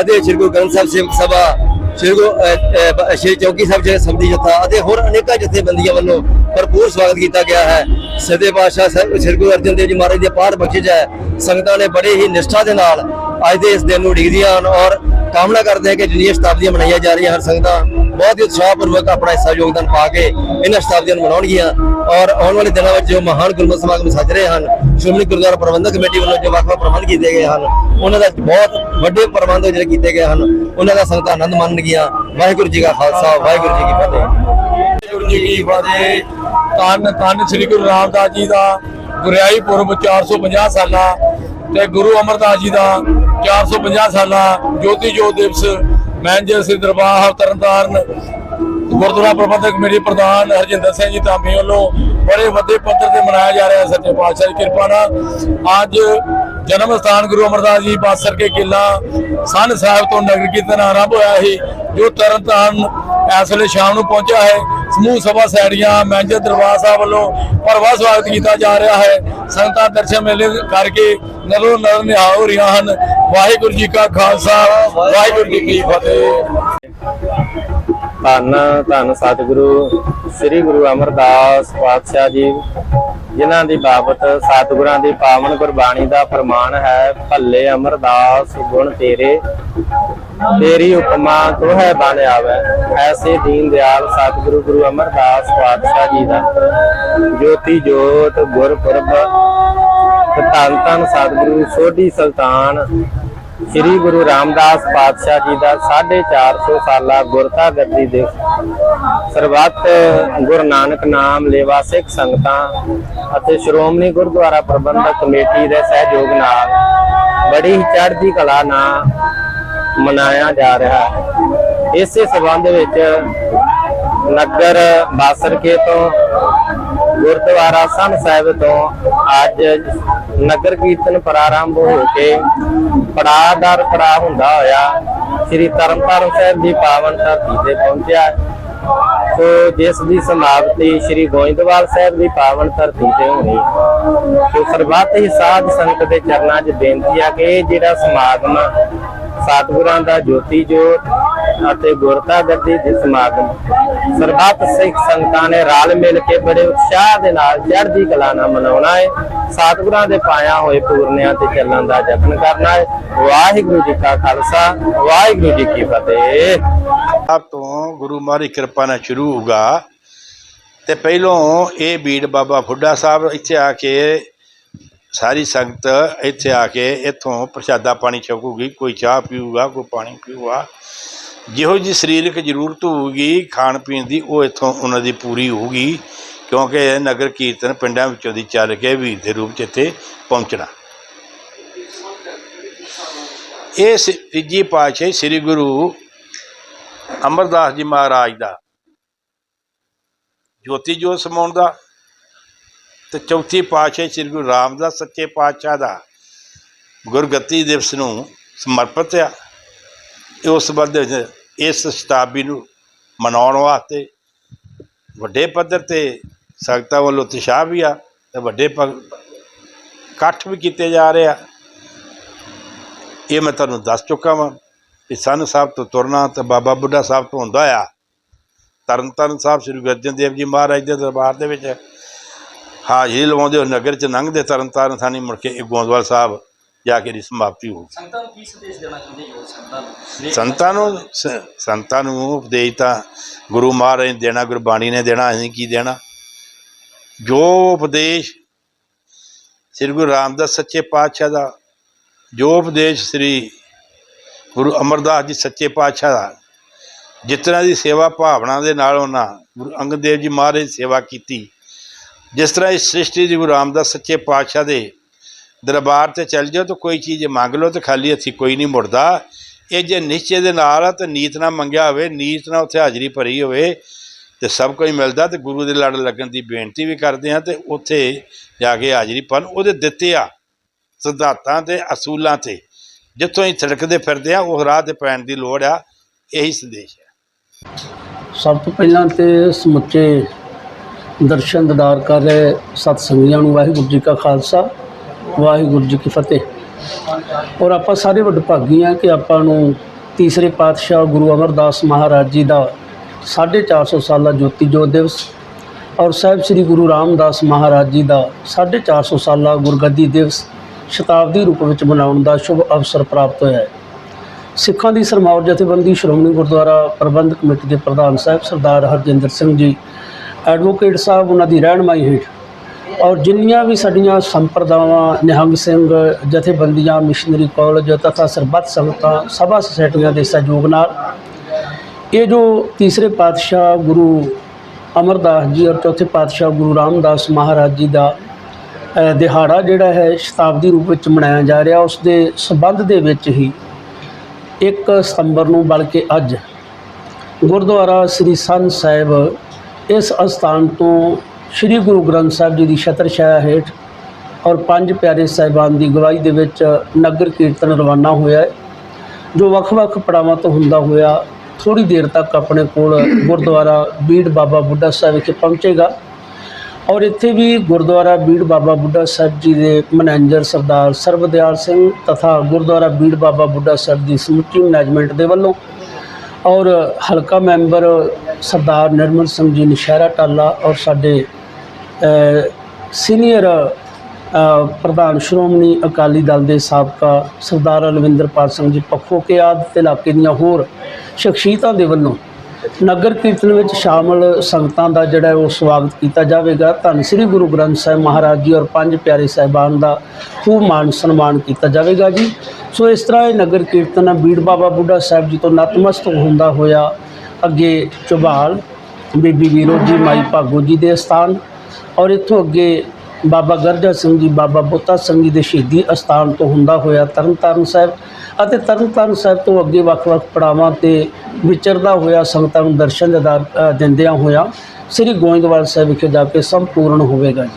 ਅਤੇ ਸ੍ਰੀ ਗੁਰੂ ਗ੍ਰੰਥ ਸਾਹਿਬ ਸੇਵਕ ਸਭਾ ਸ੍ਰੀ ਗੁਰੂ ਸ੍ਰੀ ਚੌਕੀ ਸਾਹਿਬ ਜੀ ਸਬਦੀ ਜਥਾ ਅਤੇ ਹੋਰ ਅਨੇਕਾਂ ਜਥੇਬੰਦੀਆਂ ਵੱਲੋਂ ਭਰਪੂਰ ਸਵਾਗਤ ਕੀਤਾ ਗਿਆ ਹੈ। ਸਦੇ ਪਾਤਸ਼ਾਹ ਸ੍ਰੀ ਗੁਰੂ ਅਰਜਨ ਦੇਵ ਜੀ ਮਹਾਰਾਜ ਦੇ ਪਾਠ ਬਖਸ਼ਿਸ਼ ਹੈ ਸੰਗਤਾਂ ਨੇ ਬੜੇ ਹੀ ਨਿਸ਼ਠਾ ਦੇ ਨਾਲ ਅੱਜ ਦੇ ਇਸ ਦਿਨ ਨੂੰ ਉਡੀਕਦੀਆਂ ਹਨ ਔਰ ਕਾਮਨਾ ਕਰਦੇ ਹਾਂ ਕਿ ਜਿੰਨੀਆਂ ਸ਼ਤਾਬਦੀਆਂ ਮਨਾਈਆਂ ਜਾ ਰਹੀਆਂ ਹਰ ਸੰਗਤਾਂ ਬਹੁਤ ਹੀ ਉਤਸ਼ਾਹਪੂਰਵਕ ਆਪਣਾ ਹਿੱਸਾ ਯੋਗਦਾਨ ਪਾ ਕੇ ਇਹਨਾਂ ਸ਼ਤਾਬਦੀਆਂ ਨੂੰ ਮਨਾਉਣਗੀਆਂ। ਔਰ ਆਉਣ ਵਾਲੇ ਦਿਨਾਂ ਵਿੱਚ ਜੋ ਮਹਾਨ ਗੁਰਮਤਿ ਸਮਾਗਮ ਸੱਜ ਰਹੇ ਹਨ, ਸ਼੍ਰੋਮਣੀ ਗੁਰਦੁਆਰਾ ਪ੍ਰਬੰਧਕ ਕਮੇਟੀ ਵੱਲੋਂ ਜੋ ਵੱਖ-ਵੱਖ ਪ੍ਰਬੰਧ ਕੀਤੇ ਗਏ ਹਨ, ਉਹਨਾਂ ਦਾ ਬਹੁਤ ਵੱਡੇ ਪ੍ਰਬੰਧ ਜਿਹੜੇ ਕੀਤੇ ਗਏ ਹਨ, ਉਹਨਾਂ ਦਾ ਸੰਗਤਾਂ ਆਨੰਦ ਮਾਣਨਗੀਆਂ ਵਾਹਿਗੁਰੂ ਜੀ ਕਾ ਖਾਲਸਾ, ਵਾਹਿਗੁਰੂ ਜੀ ਕੀ ਫਤਿਹ।
ਵਾਹਿਗੁਰੂ ਜੀ ਕੀ ਫਤਿਹ। ਧੰਨ ਧੰਨ ਸ੍ਰੀ ਗੁਰੂ ਰਾਮਦਾਸ ਜੀ ਦਾ ਗੁਰਿਆਈ ਪੁਰਬ 450 ਸਾਲਾ ਤੇ ਗੁਰੂ ਅਮਰਦਾਸ ਜੀ ਦਾ 450 ਸਾਲਾ ਜੋਤੀ ਜੋਤ ਦਿਵਸ। ਮੈਨੇਜਰ ਸ੍ਰੀ ਦਰਬਾਰ ਤਰਨਤਾਰਨ ਗੁਰਦੁਆਰਾ ਪ੍ਰਬੰਧਕ ਕਮੇਟੀ ਪ੍ਰਧਾਨ ਹਰਜਿੰਦਰ ਸਿੰਘ ਜੀ ਧਾਮੀ ਵੱਲੋਂ ਬੜੇ ਵੱਡੇ ਪੱਧਰ ਤੇ ਮਨਾਇਆ ਜਾ ਰਿਹਾ ਸੱਚੇ ਪਾਤਸ਼ਾਹ ਦੀ ਕਿਰਪਾ ਨਾਲ। ਅੱਜ ਜਨਮ ਸਥਾਨ ਗੁਰੂ ਅਮਰਦਾਸ ਜੀ ਬਾਸਰ ਕੇ ਕਿਲਾ ਸੰਨ ਸਾਹਿਬ ਤੋਂ ਨਗਰ ਕੀਰਤਨ ਆਰੰਭ ਹੋਇਆ ਸੀ, ਜੋ ਤਰਨਤਾਰਨ ਇਸ ਵੇਲੇ ਸ਼ਾਮ ਨੂੰ ਪਹੁੰਚਿਆ ਹੈ। ਸਮੂਹ ਸਭਾ ਸੈੜੀਆਂ, ਮੈਨੇਜਰ ਦਰਬਾਰ ਸਾਹਿਬ ਵੱਲੋਂ ਭਰਵਾ ਸਵਾਗਤ ਕੀਤਾ ਜਾ ਰਿਹਾ ਹੈ। ਸੰਗਤਾਂ ਦਰਸ਼ਨ ਮੇਲੇ ਕਰਕੇ ਨਰੋ ਨਰ ਨਿਹਾਲ ਹੋ ਰਹੀਆਂ ਹਨ। ਵਾਹਿਗੁਰੂ ਜੀ ਕਾ ਖਾਲਸਾ, ਵਾਹਿਗੁਰੂ ਜੀ ਕੀ ਫਤਿਹ।
ਧੰਨ ਧੰਨ ਸਤਿਗੁਰੂ, ਸ੍ਰੀ ਗੁਰੂ ਅਮਰਦਾਸ ਪਾਤਸ਼ਾਹ ਜੀ, ਜਿਨ੍ਹਾਂ ਦੀ ਬਾਬਤ ਸਤਿਗੁਰਾਂ ਦੀ ਪਾਵਨ ਗੁਰਬਾਣੀ ਦਾ ਫਰਮਾਨ ਹੈ, ਭੱਲੇ ਅਮਰਦਾਸ, ਗੁਣ ਤੇਰੇ, ਤੇਰੀ ਉਪਮਾ ਤੋਹਿ ਬਣ ਆਵੇ। ਐਸੇ ਦੀਨ ਦਿਆਲ ਸਤਿਗੁਰੂ, ਗੁਰੂ ਅਮਰਦਾਸ ਪਾਤਸ਼ਾਹ ਜੀ ਦਾ। ਜੋਤੀ ਜੋਤ, ਗੁਰਪੁਰਬ ਤੇ ਧੰਨ ਧੰਨ ਸਤਿਗੁਰੂ, ਸੋਢੀ ਸੁਲਤਾਨ ਸ੍ਰੀ ਗੁਰੂ ਰਾਮਦਾਸ ਪਾਤਸ਼ਾਹ ਜੀ ਦਾ 450 ਸਾਲਾ ਗੁਰਤਾ ਗੱਦੀ ਦੇ ਸਰਬੱਤ ਗੁਰੂ ਨਾਨਕ ਨਾਮ ਲੇਵਾ ਸਿੱਖ ਸੰਗਤਾਂ ਅਤੇ ਸ਼੍ਰੋਮਣੀ ਗੁਰਦੁਆਰਾ ਪ੍ਰਬੰਧਕ ਕਮੇਟੀ ਦੇ ਸਹਿਯੋਗ ਨਾਲ ਬੜੀ ਹੀ ਚੜ੍ਹਦੀ ਕਲਾ ਨਾਲ ਮਨਾਇਆ ਜਾ ਰਿਹਾ ਹੈ। ਇਸੇ ਸਬੰਧ ਵਿੱਚ ਨਗਰ ਬਾਸਰਕੇ ਤੋਂ ਗੁਰਦੁਆਰਾ ਸੰਨ ਸਾਹਿਬ ਤੋਂ ਅੱਜ ਨਗਰ ਕੀਰਤਨ ਪ੍ਰਾਰੰਭ ਹੋ ਕੇ ਪੜਾਦਰ ਪੜਾ ਹੁੰਦਾ ਹੋਇਆ, ਸ੍ਰੀ ਤਰਨਤਾਰਨ ਸਾਹਿਬ ਦੀ ਪਾਵਨ ਧਰਤੀ ਤੇ ਪਹੁੰਚਿਆ। ਸੋ ਜਿਸ ਦੀ ਸਮਾਪਤੀ ਸ੍ਰੀ ਗੋਇੰਦਵਾਲ ਸਾਹਿਬ ਦੀ ਪਾਵਨ ਧਰਤੀ ਤੇ ਹੋਣੀ, ਸੋ ਸਰਬੱਤ ਹੀ ਸਾਧ ਸੰਗਤ ਦੇ ਚਰਨਾਂ 'ਚ ਬੇਨਤੀ ਆ ਕਿ ਇਹ ਜਿਹੜਾ ਸਮਾਗਮ ਸਤਿਗੁਰਾਂ ਦਾ ਜੋਤੀ ਜੋਤ ਅਤੇ ਗੁਰਤਾ ਦੇ ਸਮਾਗਮ ਸਰਬੱਤ ਸਿੱਖ ਸੰਗਤਾਂ ਨੇ ਰਲ ਮਿਲ ਕੇ ਬੜੇ ਉਤਸ਼ਾਹ ਦੇ ਨਾਲ ਚੜ੍ਹਦੀ ਕਲਾ ਨਾਲ ਮਨਾਉਣਾ ਹੈ। ਸਤਿਗੁਰਾਂ ਦੇ ਪਾਇਆ ਹੋਏ ਪੂਰਨਿਆਂ ਤੇ ਚੱਲਣ ਦਾ ਯਤਨ ਕਰਨਾ ਹੈ। ਵਾਹਿਗੁਰੂ ਜੀ ਕਾ ਖਾਲਸਾ, ਵਾਹਿਗੁਰੂ ਜੀ ਕੀ ਫਤਿਹ।
ਆਪ ਤੋਂ ਗੁਰੂ ਮਾਰੀ ਕਿਰਪਾ ਨਾਲ ਸ਼ੁਰੂ ਹੋਊਗਾ। ਤੇ ਪਹਿਲੋਂ ਇਹ ਬੀੜ ਬਾਬਾ ਫੁੱਡਾ ਸਾਹਿਬ ਇੱਥੇ ਆ ਕੇ, ਸਾਰੀ ਸੰਗਤ ਇੱਥੇ ਆ ਕੇ ਇੱਥੋਂ ਪ੍ਰਸ਼ਾਦਾ ਪਾਣੀ ਛਕੂਗੀ। ਕੋਈ ਚਾਹ ਪੀਊਗਾ, ਕੋਈ ਪਾਣੀ ਪੀਊਗਾ। ਜਿਹੋ ਜੀ ਸਰੀਰਕ ਜ਼ਰੂਰਤ ਹੋਊਗੀ ਖਾਣ ਪੀਣ ਦੀ, ਉਹ ਇੱਥੋਂ ਉਹਨਾਂ ਦੀ ਪੂਰੀ ਹੋਊਗੀ, ਕਿਉਂਕਿ ਇਹ ਨਗਰ ਕੀਰਤਨ ਪਿੰਡਾਂ ਵਿੱਚੋਂ ਦੀ ਚੱਲ ਕੇ ਵੀਰ ਦੇ ਰੂਪ 'ਚ ਇੱਥੇ ਪਹੁੰਚਣਾ। ਇਹ ਸ- ਤੀਜੀ ਪਾਤਸ਼ਾਹੀ ਸ੍ਰੀ ਗੁਰੂ ਅਮਰਦਾਸ ਜੀ ਮਹਾਰਾਜ ਦਾ, ਜੋਤੀ ਜੋਤ ਸਮਾਉਣ ਦਾ ਤੇ ਚੌਥੀ ਪਾਤਸ਼ਾਹੀ ਸ੍ਰੀ ਗੁਰੂ ਰਾਮਦਾਸ ਸੱਚੇ ਪਾਤਸ਼ਾਹ ਦਾ ਗੁਰਗੱਤੀ ਦਿਵਸ ਨੂੰ ਸਮਰਪਿਤ ਆ। ਇਹ ਉਸ ਸੰਬੰਧ ਵਿੱਚ ਇਸ ਸ਼ਤਾਬਦੀ ਨੂੰ ਮਨਾਉਣ ਵਾਸਤੇ ਵੱਡੇ ਪੱਧਰ ਤੇ ਸੰਗਤਾਂ ਵੱਲੋਂ ਉਤਸ਼ਾਹ ਵੀ ਆ ਤੇ ਵੱਡੇ ਪ- ਇਕੱਠ ਵੀ ਕੀਤੇ ਜਾ ਰਹੇ ਆ। ਇਹ ਮੈਂ ਤੁਹਾਨੂੰ ਦੱਸ ਚੁੱਕਾ ਵਾਂ ਕਿ ਸੰਨ ਸਾਹਿਬ ਤੋਂ ਤੁਰਨਾ ਤੇ ਬਾਬਾ ਬੁੱਢਾ ਸਾਹਿਬ ਤੋਂ ਹੁੰਦਾ ਆ। ਤਰਨ ਤਾਰਨ ਸਾਹਿਬ ਸ੍ਰੀ ਗੁਰੂ ਅਰਜਨ ਦੇਵ ਜੀ ਮਹਾਰਾਜ ਦੇ ਦਰਬਾਰ ਦੇ ਵਿੱਚ ਹਾਜ਼ਰੀ ਲਵਾਉਂਦੇ ਹੋ ਨਗਰ ਚ ਲੰਘਦੇ ਤਰਨ ਤਾਰਨ ਥਾਣੀ ਮੁੜ ਕੇ ਇਹ ਗੋਂਦਵਾਲ ਸਾਹਿਬ ਜਾ ਕੇ ਦੀ ਸਮਾਪਤੀ ਹੋ
ਸੰਗਤਾਂ ਨੂੰ ਕੀ ਸੰਦੇਸ਼ ਦੇਣਾ ਚਾਹੁੰਦੇ ਹੋ? ਸੰਗਤਾਂ ਨੂੰ
ਸੰਤਾਂ ਨੂੰ ਸ- ਸੰਤਾਂ ਨੂੰ ਉਪਦੇਸ਼ ਤਾਂ ਗੁਰੂ ਮਹਾਰਾਜ ਨੇ ਦੇਣਾ ਗੁਰਬਾਣੀ ਨੇ ਦੇਣਾ ਅਸੀਂ ਕੀ ਦੇਣਾ? ਜੋ ਉਪਦੇਸ਼ ਸ੍ਰੀ ਗੁਰੂ ਰਾਮਦਾਸ ਸੱਚੇ ਪਾਤਸ਼ਾਹ ਦਾ ਜੋ ਉਪਦੇਸ਼ ਸ੍ਰੀ ਗੁਰੂ ਅਮਰਦਾਸ ਜੀ ਸੱਚੇ ਪਾਤਸ਼ਾਹ ਦਾ ਜਿਸ ਤਰ੍ਹਾਂ ਦੀ ਸੇਵਾ ਭਾਵਨਾ ਦੇ ਨਾਲ ਉਹਨਾਂ ਗੁਰੂ ਅੰਗਦ ਦੇਵ ਜੀ ਮਹਾਰਾਜ ਦੀ ਸੇਵਾ ਕੀਤੀ ਜਿਸ ਤਰ੍ਹਾਂ ਇਸ ਸ੍ਰਿਸ਼ਟੀ ਦੀ ਗੁਰੂ ਰਾਮਦਾਸ ਸੱਚੇ ਪਾਤਸ਼ਾਹ ਦੇ ਦਰਬਾਰ ਤੇ ਚੱਲ ਜਾਓ ਤਾਂ ਕੋਈ ਚੀਜ਼ ਮੰਗ ਲਓ ਤੇ ਖਾਲੀ ਹੱਥੀ ਕੋਈ ਨਹੀਂ ਮੁੜਦਾ। ਇਹ ਜੇ ਨਿਸ਼ਚੇ ਦੇ ਨਾਲ ਆ ਤੇ ਨੀਤ ਨਾਲ ਮੰਗਿਆ ਹੋਵੇ, ਨੀਤ ਨਾਲ ਉੱਥੇ ਹਾਜ਼ਰੀ ਭਰੀ ਹੋਵੇ ਤੇ ਸਭ ਕੁਝ ਮਿਲਦਾ ਤੇ ਗੁਰੂ ਦੇ ਲੜ ਲੱਗਣ ਦੀ ਬੇਨਤੀ ਵੀ ਕਰਦੇ ਆ ਤੇ ਉੱਥੇ ਜਾ ਕੇ ਹਾਜ਼ਰੀ ਭਰਨ। ਉਹਦੇ ਦਿੱਤੇ ਆ ਸਿਧਾਂਤਾਂ ਤੇ ਅਸੂਲਾਂ ਤੇ। ਜਿੱਥੋਂ ਹੀ ਥੜਕਦੇ ਫਿਰਦੇ ਆ ਉਹ ਰਾਹ ਤੇ ਪੈਣ ਦੀ ਲੋੜ ਆ। ਇਹੀ ਸੰਦੇਸ਼ ਹੈ।
ਸਭ ਤੋਂ ਪਹਿਲਾਂ ਤੇ ਸਮੁੱਚੇ ਦਰਸ਼ਨ ਦਿਦਾਰ ਕਰ ਰਹੇ ਸਤਸੰਗੀਆਂ ਨੂੰ ਵਾਹਿਗੁਰੂ ਜੀ ਕਾ ਖਾਲਸਾ। ਵਾਹਿਗੁਰੂ ਜੀ ਕੀ ਫਤਿਹ। ਔਰ ਆਪਾਂ ਸਾਰੇ ਵਡਭਾਗੀ ਹਾਂ ਕਿ ਆਪਾਂ ਨੂੰ ਤੀਸਰੇ ਪਾਤਸ਼ਾਹ ਗੁਰੂ ਅਮਰਦਾਸ ਮਹਾਰਾਜ ਜੀ ਦਾ 450 ਸਾਲਾ ਜੋਤੀ ਜੋਤ ਦਿਵਸ ਔਰ ਸਾਹਿਬ ਸ੍ਰੀ ਗੁਰੂ ਰਾਮਦਾਸ ਮਹਾਰਾਜ ਜੀ ਦਾ 450 ਸਾਲਾ ਗੁਰਗੱਦੀ ਦਿਵਸ ਸ਼ਤਾਬਦੀ ਰੂਪ ਵਿੱਚ ਮਨਾਉਣ ਦਾ ਸ਼ੁਭ ਅਵਸਰ ਪ੍ਰਾਪਤ ਹੋਇਆ ਹੈ। ਸਿੱਖਾਂ ਦੀ ਸਰਮੌਰ ਜਥੇਬੰਦੀ ਸ਼੍ਰੋਮਣੀ ਗੁਰਦੁਆਰਾ ਪ੍ਰਬੰਧਕ ਕਮੇਟੀ ਦੇ ਪ੍ਰਧਾਨ ਸਾਹਿਬ ਸਰਦਾਰ ਹਰਜਿੰਦਰ ਸਿੰਘ ਜੀ, ਐਡਵੋਕੇਟ ਸਾਹਿਬ ਉਹਨਾਂ ਦੀ ਰਹਿਨਮਾਈ ਹੇਠ ਔਰ ਜਿੰਨੀਆਂ ਵੀ ਸਾਡੀਆਂ ਸੰਪਰਦਾਵਾਂ, ਨਿਹੰਗ ਸਿੰਘ, ਜਥੇਬੰਦੀਆਂ, ਮਿਸ਼ਨਰੀ ਕਾਲਜ ਤਥਾ ਸਰਬੱਤ ਸੰਗਤਾਂ, ਸਭਾ ਸੁਸਾਇਟੀਆਂ ਦੇ ਸਹਿਯੋਗ ਨਾਲ ਇਹ ਜੋ ਤੀਸਰੇ ਪਾਤਸ਼ਾਹ ਗੁਰੂ ਅਮਰਦਾਸ ਜੀ ਔਰ ਚੌਥੇ ਪਾਤਸ਼ਾਹ ਗੁਰੂ ਰਾਮਦਾਸ ਮਹਾਰਾਜ ਜੀ ਦਾ ਦਿਹਾੜਾ ਜਿਹੜਾ ਹੈ ਸ਼ਤਾਬਦੀ ਰੂਪ ਵਿੱਚ ਮਨਾਇਆ ਜਾ ਰਿਹਾ, ਉਸ ਦੇ ਸੰਬੰਧ ਦੇ ਵਿੱਚ ਹੀ 1 ਸਤੰਬਰ ਨੂੰ ਬਲਕਿ ਅੱਜ ਗੁਰਦੁਆਰਾ ਸ੍ਰੀ ਸੰਤ ਸਾਹਿਬ ਇਸ ਅਸਥਾਨ ਤੋਂ ਸ੍ਰੀ ਗੁਰੂ ਗ੍ਰੰਥ ਸਾਹਿਬ ਜੀ ਦੀ ਛਤਰ ਛਾਇਆ ਹੇਠ ਔਰ ਪੰਜ ਪਿਆਰੇ ਸਾਹਿਬਾਨ ਦੀ ਗਵਾਹੀ ਦੇ ਵਿੱਚ ਨਗਰ ਕੀਰਤਨ ਰਵਾਨਾ ਹੋਇਆ ਹੈ, ਜੋ ਵੱਖ-ਵੱਖ ਪੜਾਵਾਂ ਤੋਂ ਹੁੰਦਾ ਹੋਇਆ ਥੋੜੀ ਦੇਰ ਤੱਕ ਆਪਣੇ ਕੋਲ ਗੁਰਦੁਆਰਾ ਬੀੜ ਬਾਬਾ ਬੁੱਢਾ ਸਾਹਿਬ ਵਿਖੇ ਪਹੁੰਚੇਗਾ ਔਰ ਇੱਥੇ ਵੀ ਗੁਰਦੁਆਰਾ ਬੀੜ ਬਾਬਾ ਬੁੱਢਾ ਸਾਹਿਬ ਜੀ ਦੇ ਮੈਨੇਜਰ ਸਰਦਾਰ ਸਰਬਦਿਆਲ ਸਿੰਘ ਤਥਾ ਗੁਰਦੁਆਰਾ ਬੀੜ ਬਾਬਾ ਬੁੱਢਾ ਸਾਹਿਬ ਦੀ ਸਮੁੱਚੀ ਮੈਨੇਜਮੈਂਟ ਦੇ ਵੱਲੋਂ ਔਰ ਹਲਕਾ ਮੈਂਬਰ ਸਰਦਾਰ ਨਿਰਮਲ ਸਿੰਘ ਜੀ ਨਸ਼ਹਿਰਾ ਟਾਲਾ ਔਰ ਸਾਡੇ ਸੀਨੀਅਰ ਪ੍ਰਧਾਨ ਸ਼੍ਰੋਮਣੀ ਅਕਾਲੀ ਦਲ ਦੇ ਸਾਬਕਾ ਸਰਦਾਰ ਅਲਵਿੰਦਰਪਾਲ ਸਿੰਘ ਜੀ ਪੱਖੋ ਕੇ ਆਦਿ ਤੇ ਇਲਾਕੇ ਦੀਆਂ ਹੋਰ ਸ਼ਖਸੀਅਤਾਂ ਦੇ ਵੱਲੋਂ ਨਗਰ ਕੀਰਤਨ ਵਿੱਚ ਸ਼ਾਮਲ ਸੰਗਤਾਂ ਦਾ ਜਿਹੜਾ ਉਹ ਸਵਾਗਤ ਕੀਤਾ ਜਾਵੇਗਾ। ਧੰਨ ਸ੍ਰੀ ਗੁਰੂ ਗ੍ਰੰਥ ਸਾਹਿਬ ਮਹਾਰਾਜ ਜੀ ਔਰ ਪੰਜ ਪਿਆਰੇ ਸਾਹਿਬਾਨ ਦਾ ਖੂਬ ਮਾਨ ਸਨਮਾਨ ਕੀਤਾ ਜਾਵੇਗਾ ਜੀ। ਸੋ ਇਸ ਤਰ੍ਹਾਂ ਇਹ ਨਗਰ ਕੀਰਤਨ ਬੀੜ ਬਾਬਾ ਬੁੱਢਾ ਸਾਹਿਬ ਜੀ ਤੋਂ ਨਤਮਸਤਕ ਹੁੰਦਾ ਹੋਇਆ ਅੱਗੇ ਚੁਬਾਲ ਬੀਬੀ ਵੀਰੋ ਜੀ, ਮਾਈ ਭਾਗੋ ਜੀ ਦੇ ਸਥਾਨ ਔਰ ਇੱਥੋਂ ਅੱਗੇ ਬਾਬਾ ਗਰਜਾ ਸਿੰਘ ਜੀ, ਬਾਬਾ ਬੁੱਤਾ ਸਿੰਘ ਜੀ ਦੇ ਸ਼ਹੀਦੀ ਅਸਥਾਨ ਤੋਂ ਹੁੰਦਾ ਹੋਇਆ ਤਰਨਤਾਰਨ ਸਾਹਿਬ ਅਤੇ ਤਰਨਤਾਰਨ ਸਾਹਿਬ ਤੋਂ ਅੱਗੇ ਵੱਖ-ਵੱਖ ਪੜਾਵਾਂ ਤੇ ਵਿਚਰਦਾ ਹੋਇਆ ਸੰਗਤਾਂ ਨੂੰ ਦਰਸ਼ਨ ਦਿੰਦਿਆਂ ਹੋਇਆ ਸ੍ਰੀ ਗੋਇੰਦਵਾਲ ਸਾਹਿਬ ਵਿਖੇ ਜਾ ਕੇ ਸੰਪੂਰਨ ਹੋਵੇਗਾ ਜੀ।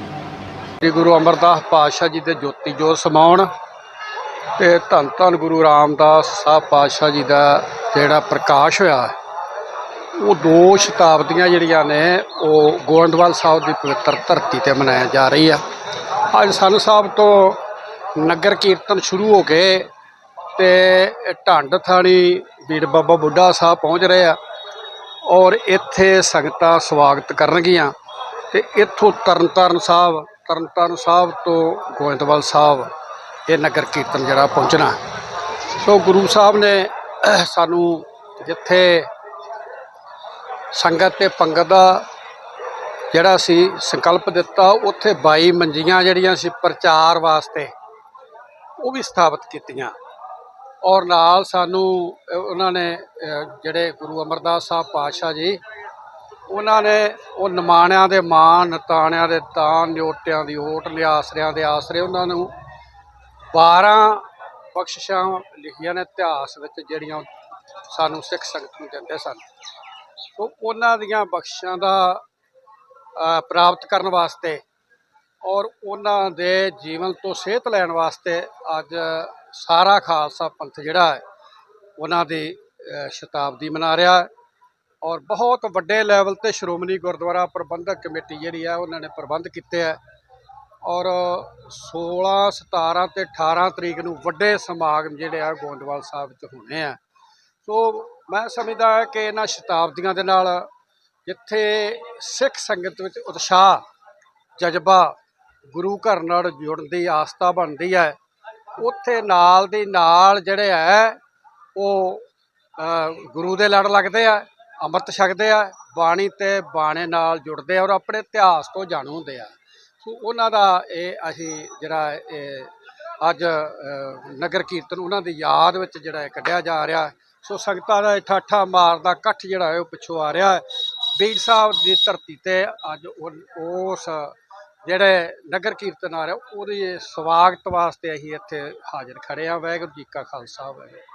ਸ੍ਰੀ ਗੁਰੂ ਅਮਰਦਾਸ ਪਾਤਸ਼ਾਹ ਜੀ ਦੇ ਜੋਤੀ ਜੋਤ ਸਮਾਉਣ ਤੇ ਧੰਨ ਧੰਨ ਗੁਰੂ ਰਾਮਦਾਸ ਸਾਹਿਬ ਪਾਤਸ਼ਾਹ ਜੀ ਦਾ ਜਿਹੜਾ ਪ੍ਰਕਾਸ਼ ਹੋਇਆ ਉਹ ਦੋ ਸ਼ਤਾਬਦੀਆਂ ਜਿਹੜੀਆਂ ਨੇ, ਉਹ ਗੋਇੰਦਵਾਲ ਸਾਹਿਬ ਦੀ ਪਵਿੱਤਰ ਧਰਤੀ ਤੇ ਮਨਾਇਆ ਜਾ ਰਹੀ ਆ। ਅੱਜ ਸੰਨ ਸਾਹਿਬ ਤੋਂ ਨਗਰ ਕੀਰਤਨ ਸ਼ੁਰੂ ਹੋ ਕੇ ਤੇ ਢੰਡ ਥਾਣੀ ਵੀਰ ਬਾਬਾ ਬੁੱਢਾ ਸਾਹਿਬ ਪਹੁੰਚ ਰਹੇ ਆ ਔਰ ਇੱਥੇ ਸੰਗਤਾਂ ਸਵਾਗਤ ਕਰਨਗੀਆਂ। ਤੇ ਇੱਥੋਂ ਤਰਨਤਾਰਨ ਸਾਹਿਬ ਤਰਨਤਾਰਨ ਸਾਹਿਬ ਤੋਂ ਗੋਇੰਦਵਾਲ ਸਾਹਿਬ ਇਹ ਨਗਰ ਕੀਰਤਨ ਜਿਹੜਾ ਪਹੁੰਚਣਾ। ਸੋ ਗੁਰੂ ਸਾਹਿਬ ਨੇ ਸਾਨੂੰ ਜਿੱਥੇ ਸੰਗਤ ਤੇ ਪੰਗਤ ਦਾ ਜਿਹੜਾ ਸੀ ਸੰਕਲਪ ਦਿੱਤਾ, ਉੱਥੇ 22 ਮੰਜੀਆਂ ਜਿਹੜੀਆਂ ਸੀ ਪ੍ਰਚਾਰ ਵਾਸਤੇ, ਉਹ ਵੀ ਸਥਾਪਿਤ ਕੀਤੀਆਂ। ਔਰ ਨਾਲ ਸਾਨੂੰ ਉਹਨਾਂ ਨੇ ਜਿਹੜੇ ਗੁਰੂ ਅਮਰਦਾਸ ਸਾਹਿਬ ਪਾਤਸ਼ਾਹ ਜੀ, ਉਹਨਾਂ ਨੇ ਉਹ ਨਿਮਾਣਿਆਂ ਦੇ ਮਾਣ, ਨਤਾਣਿਆਂ ਦੇ ਤਾਨ ਨਿਓਟਿਆਂ ਦੀ ਓਟ ਲਿਆਸਰਿਆਂ ਦੇ ਆਸਰੇ ਉਹਨਾਂ ਨੂੰ 12 ਬਖਸ਼ਿਸ਼ਾਂ ਲਿਖੀਆਂ ਨੇ ਇਤਿਹਾਸ ਵਿੱਚ ਜਿਹੜੀਆਂ ਸਾਨੂੰ ਸਿੱਖ ਸੰਗਤ ਨੂੰ ਦਿੰਦੇ ਸਨ। ਸੋ ਉਹਨਾਂ ਦੀਆਂ ਬਖਸ਼ਾਂ ਦਾ ਪ੍ਰਾਪਤ ਕਰਨ ਵਾਸਤੇ ਔਰ ਉਹਨਾਂ ਦੇ ਜੀਵਨ ਤੋਂ ਸੇਧ ਲੈਣ ਵਾਸਤੇ ਅੱਜ ਸਾਰਾ ਖਾਲਸਾ ਪੰਥ ਜਿਹੜਾ ਹੈ, ਉਹਨਾਂ ਦੀ ਸ਼ਤਾਬਦੀ ਮਨਾ ਰਿਹਾ ਹੈ ਔਰ ਬਹੁਤ ਵੱਡੇ ਲੈਵਲ ਤੇ ਸ਼੍ਰੋਮਣੀ ਗੁਰਦੁਆਰਾ ਪ੍ਰਬੰਧਕ ਕਮੇਟੀ ਜਿਹੜੀ ਹੈ, ਉਹਨਾਂ ਨੇ ਪ੍ਰਬੰਧ ਕੀਤੇ ਹੈ ਔਰ 16 17 ਤੇ 18 ਤਰੀਕ ਨੂੰ ਵੱਡੇ ਸਮਾਗਮ ਜਿਹੜੇ ਆ ਗੋਂਦਵਾਲ ਸਾਹਿਬ 'ਚ ਹੋਣੇ ਆ। ਸੋ ਮੈਂ ਸਮਝਦਾ ਕਿ ਇਹਨਾਂ ਸ਼ਤਾਬਦੀਆਂ ਦੇ ਨਾਲ ਜਿੱਥੇ ਸਿੱਖ ਸੰਗਤ ਵਿੱਚ ਉਤਸ਼ਾਹ, ਜਜ਼ਬਾ ਗੁਰੂ ਘਰ ਨਾਲ ਜੁੜਨ ਦੀ ਆਸਥਾ ਬਣਦੀ ਹੈ, ਉੱਥੇ ਨਾਲ ਦੀ ਨਾਲ ਜਿਹੜੇ ਹੈ, ਉਹ ਗੁਰੂ ਦੇ ਲੜ ਲੱਗਦੇ ਆ, ਅੰਮ੍ਰਿਤ ਛਕਦੇ ਆ, ਬਾਣੀ ਤੇ ਬਾਣੇ ਨਾਲ ਜੁੜਦੇ ਆ ਔਰ ਆਪਣੇ ਇਤਿਹਾਸ ਤੋਂ ਜਾਣੂ ਹੁੰਦੇ ਆ। ਸੋ ਉਹਨਾਂ ਦਾ ਇਹ ਅਸੀਂ ਜਿਹੜਾ ਇਹ ਅੱਜ ਨਗਰ ਕੀਰਤਨ ਉਹਨਾਂ ਦੀ ਯਾਦ ਵਿੱਚ ਜਿਹੜਾ ਇਹ ਕੱਢਿਆ ਜਾ ਰਿਹਾ। ਸੋ ਸੰਗਤਾਂ ਦਾ ਇਹ ਠਾਠਾ ਮਾਰਦਾ ਇਕੱਠ ਜਿਹੜਾ ਹੈ ਉਹ ਪਿੱਛੋਂ ਆ ਰਿਹਾ ਹੈ। ਬੀੜ ਸਾਹਿਬ ਦੀ ਧਰਤੀ ਤੇ ਅੱਜ ਉਹ- ਉਸ ਜਿਹੜੇ ਨਗਰ ਕੀਰਤਨ ਆ ਰਿਹਾ, ਉਹਦੇ ਸਵਾਗਤ ਵਾਸਤੇ ਅਸੀਂ ਇੱਥੇ ਹਾਜ਼ਰ ਖੜੇ ਆ ਵਾਹਿਗੁਰੂ ਜੀ ਕਾ ਖਾਲਸਾ, ਵਾਹਿਗੁਰੂ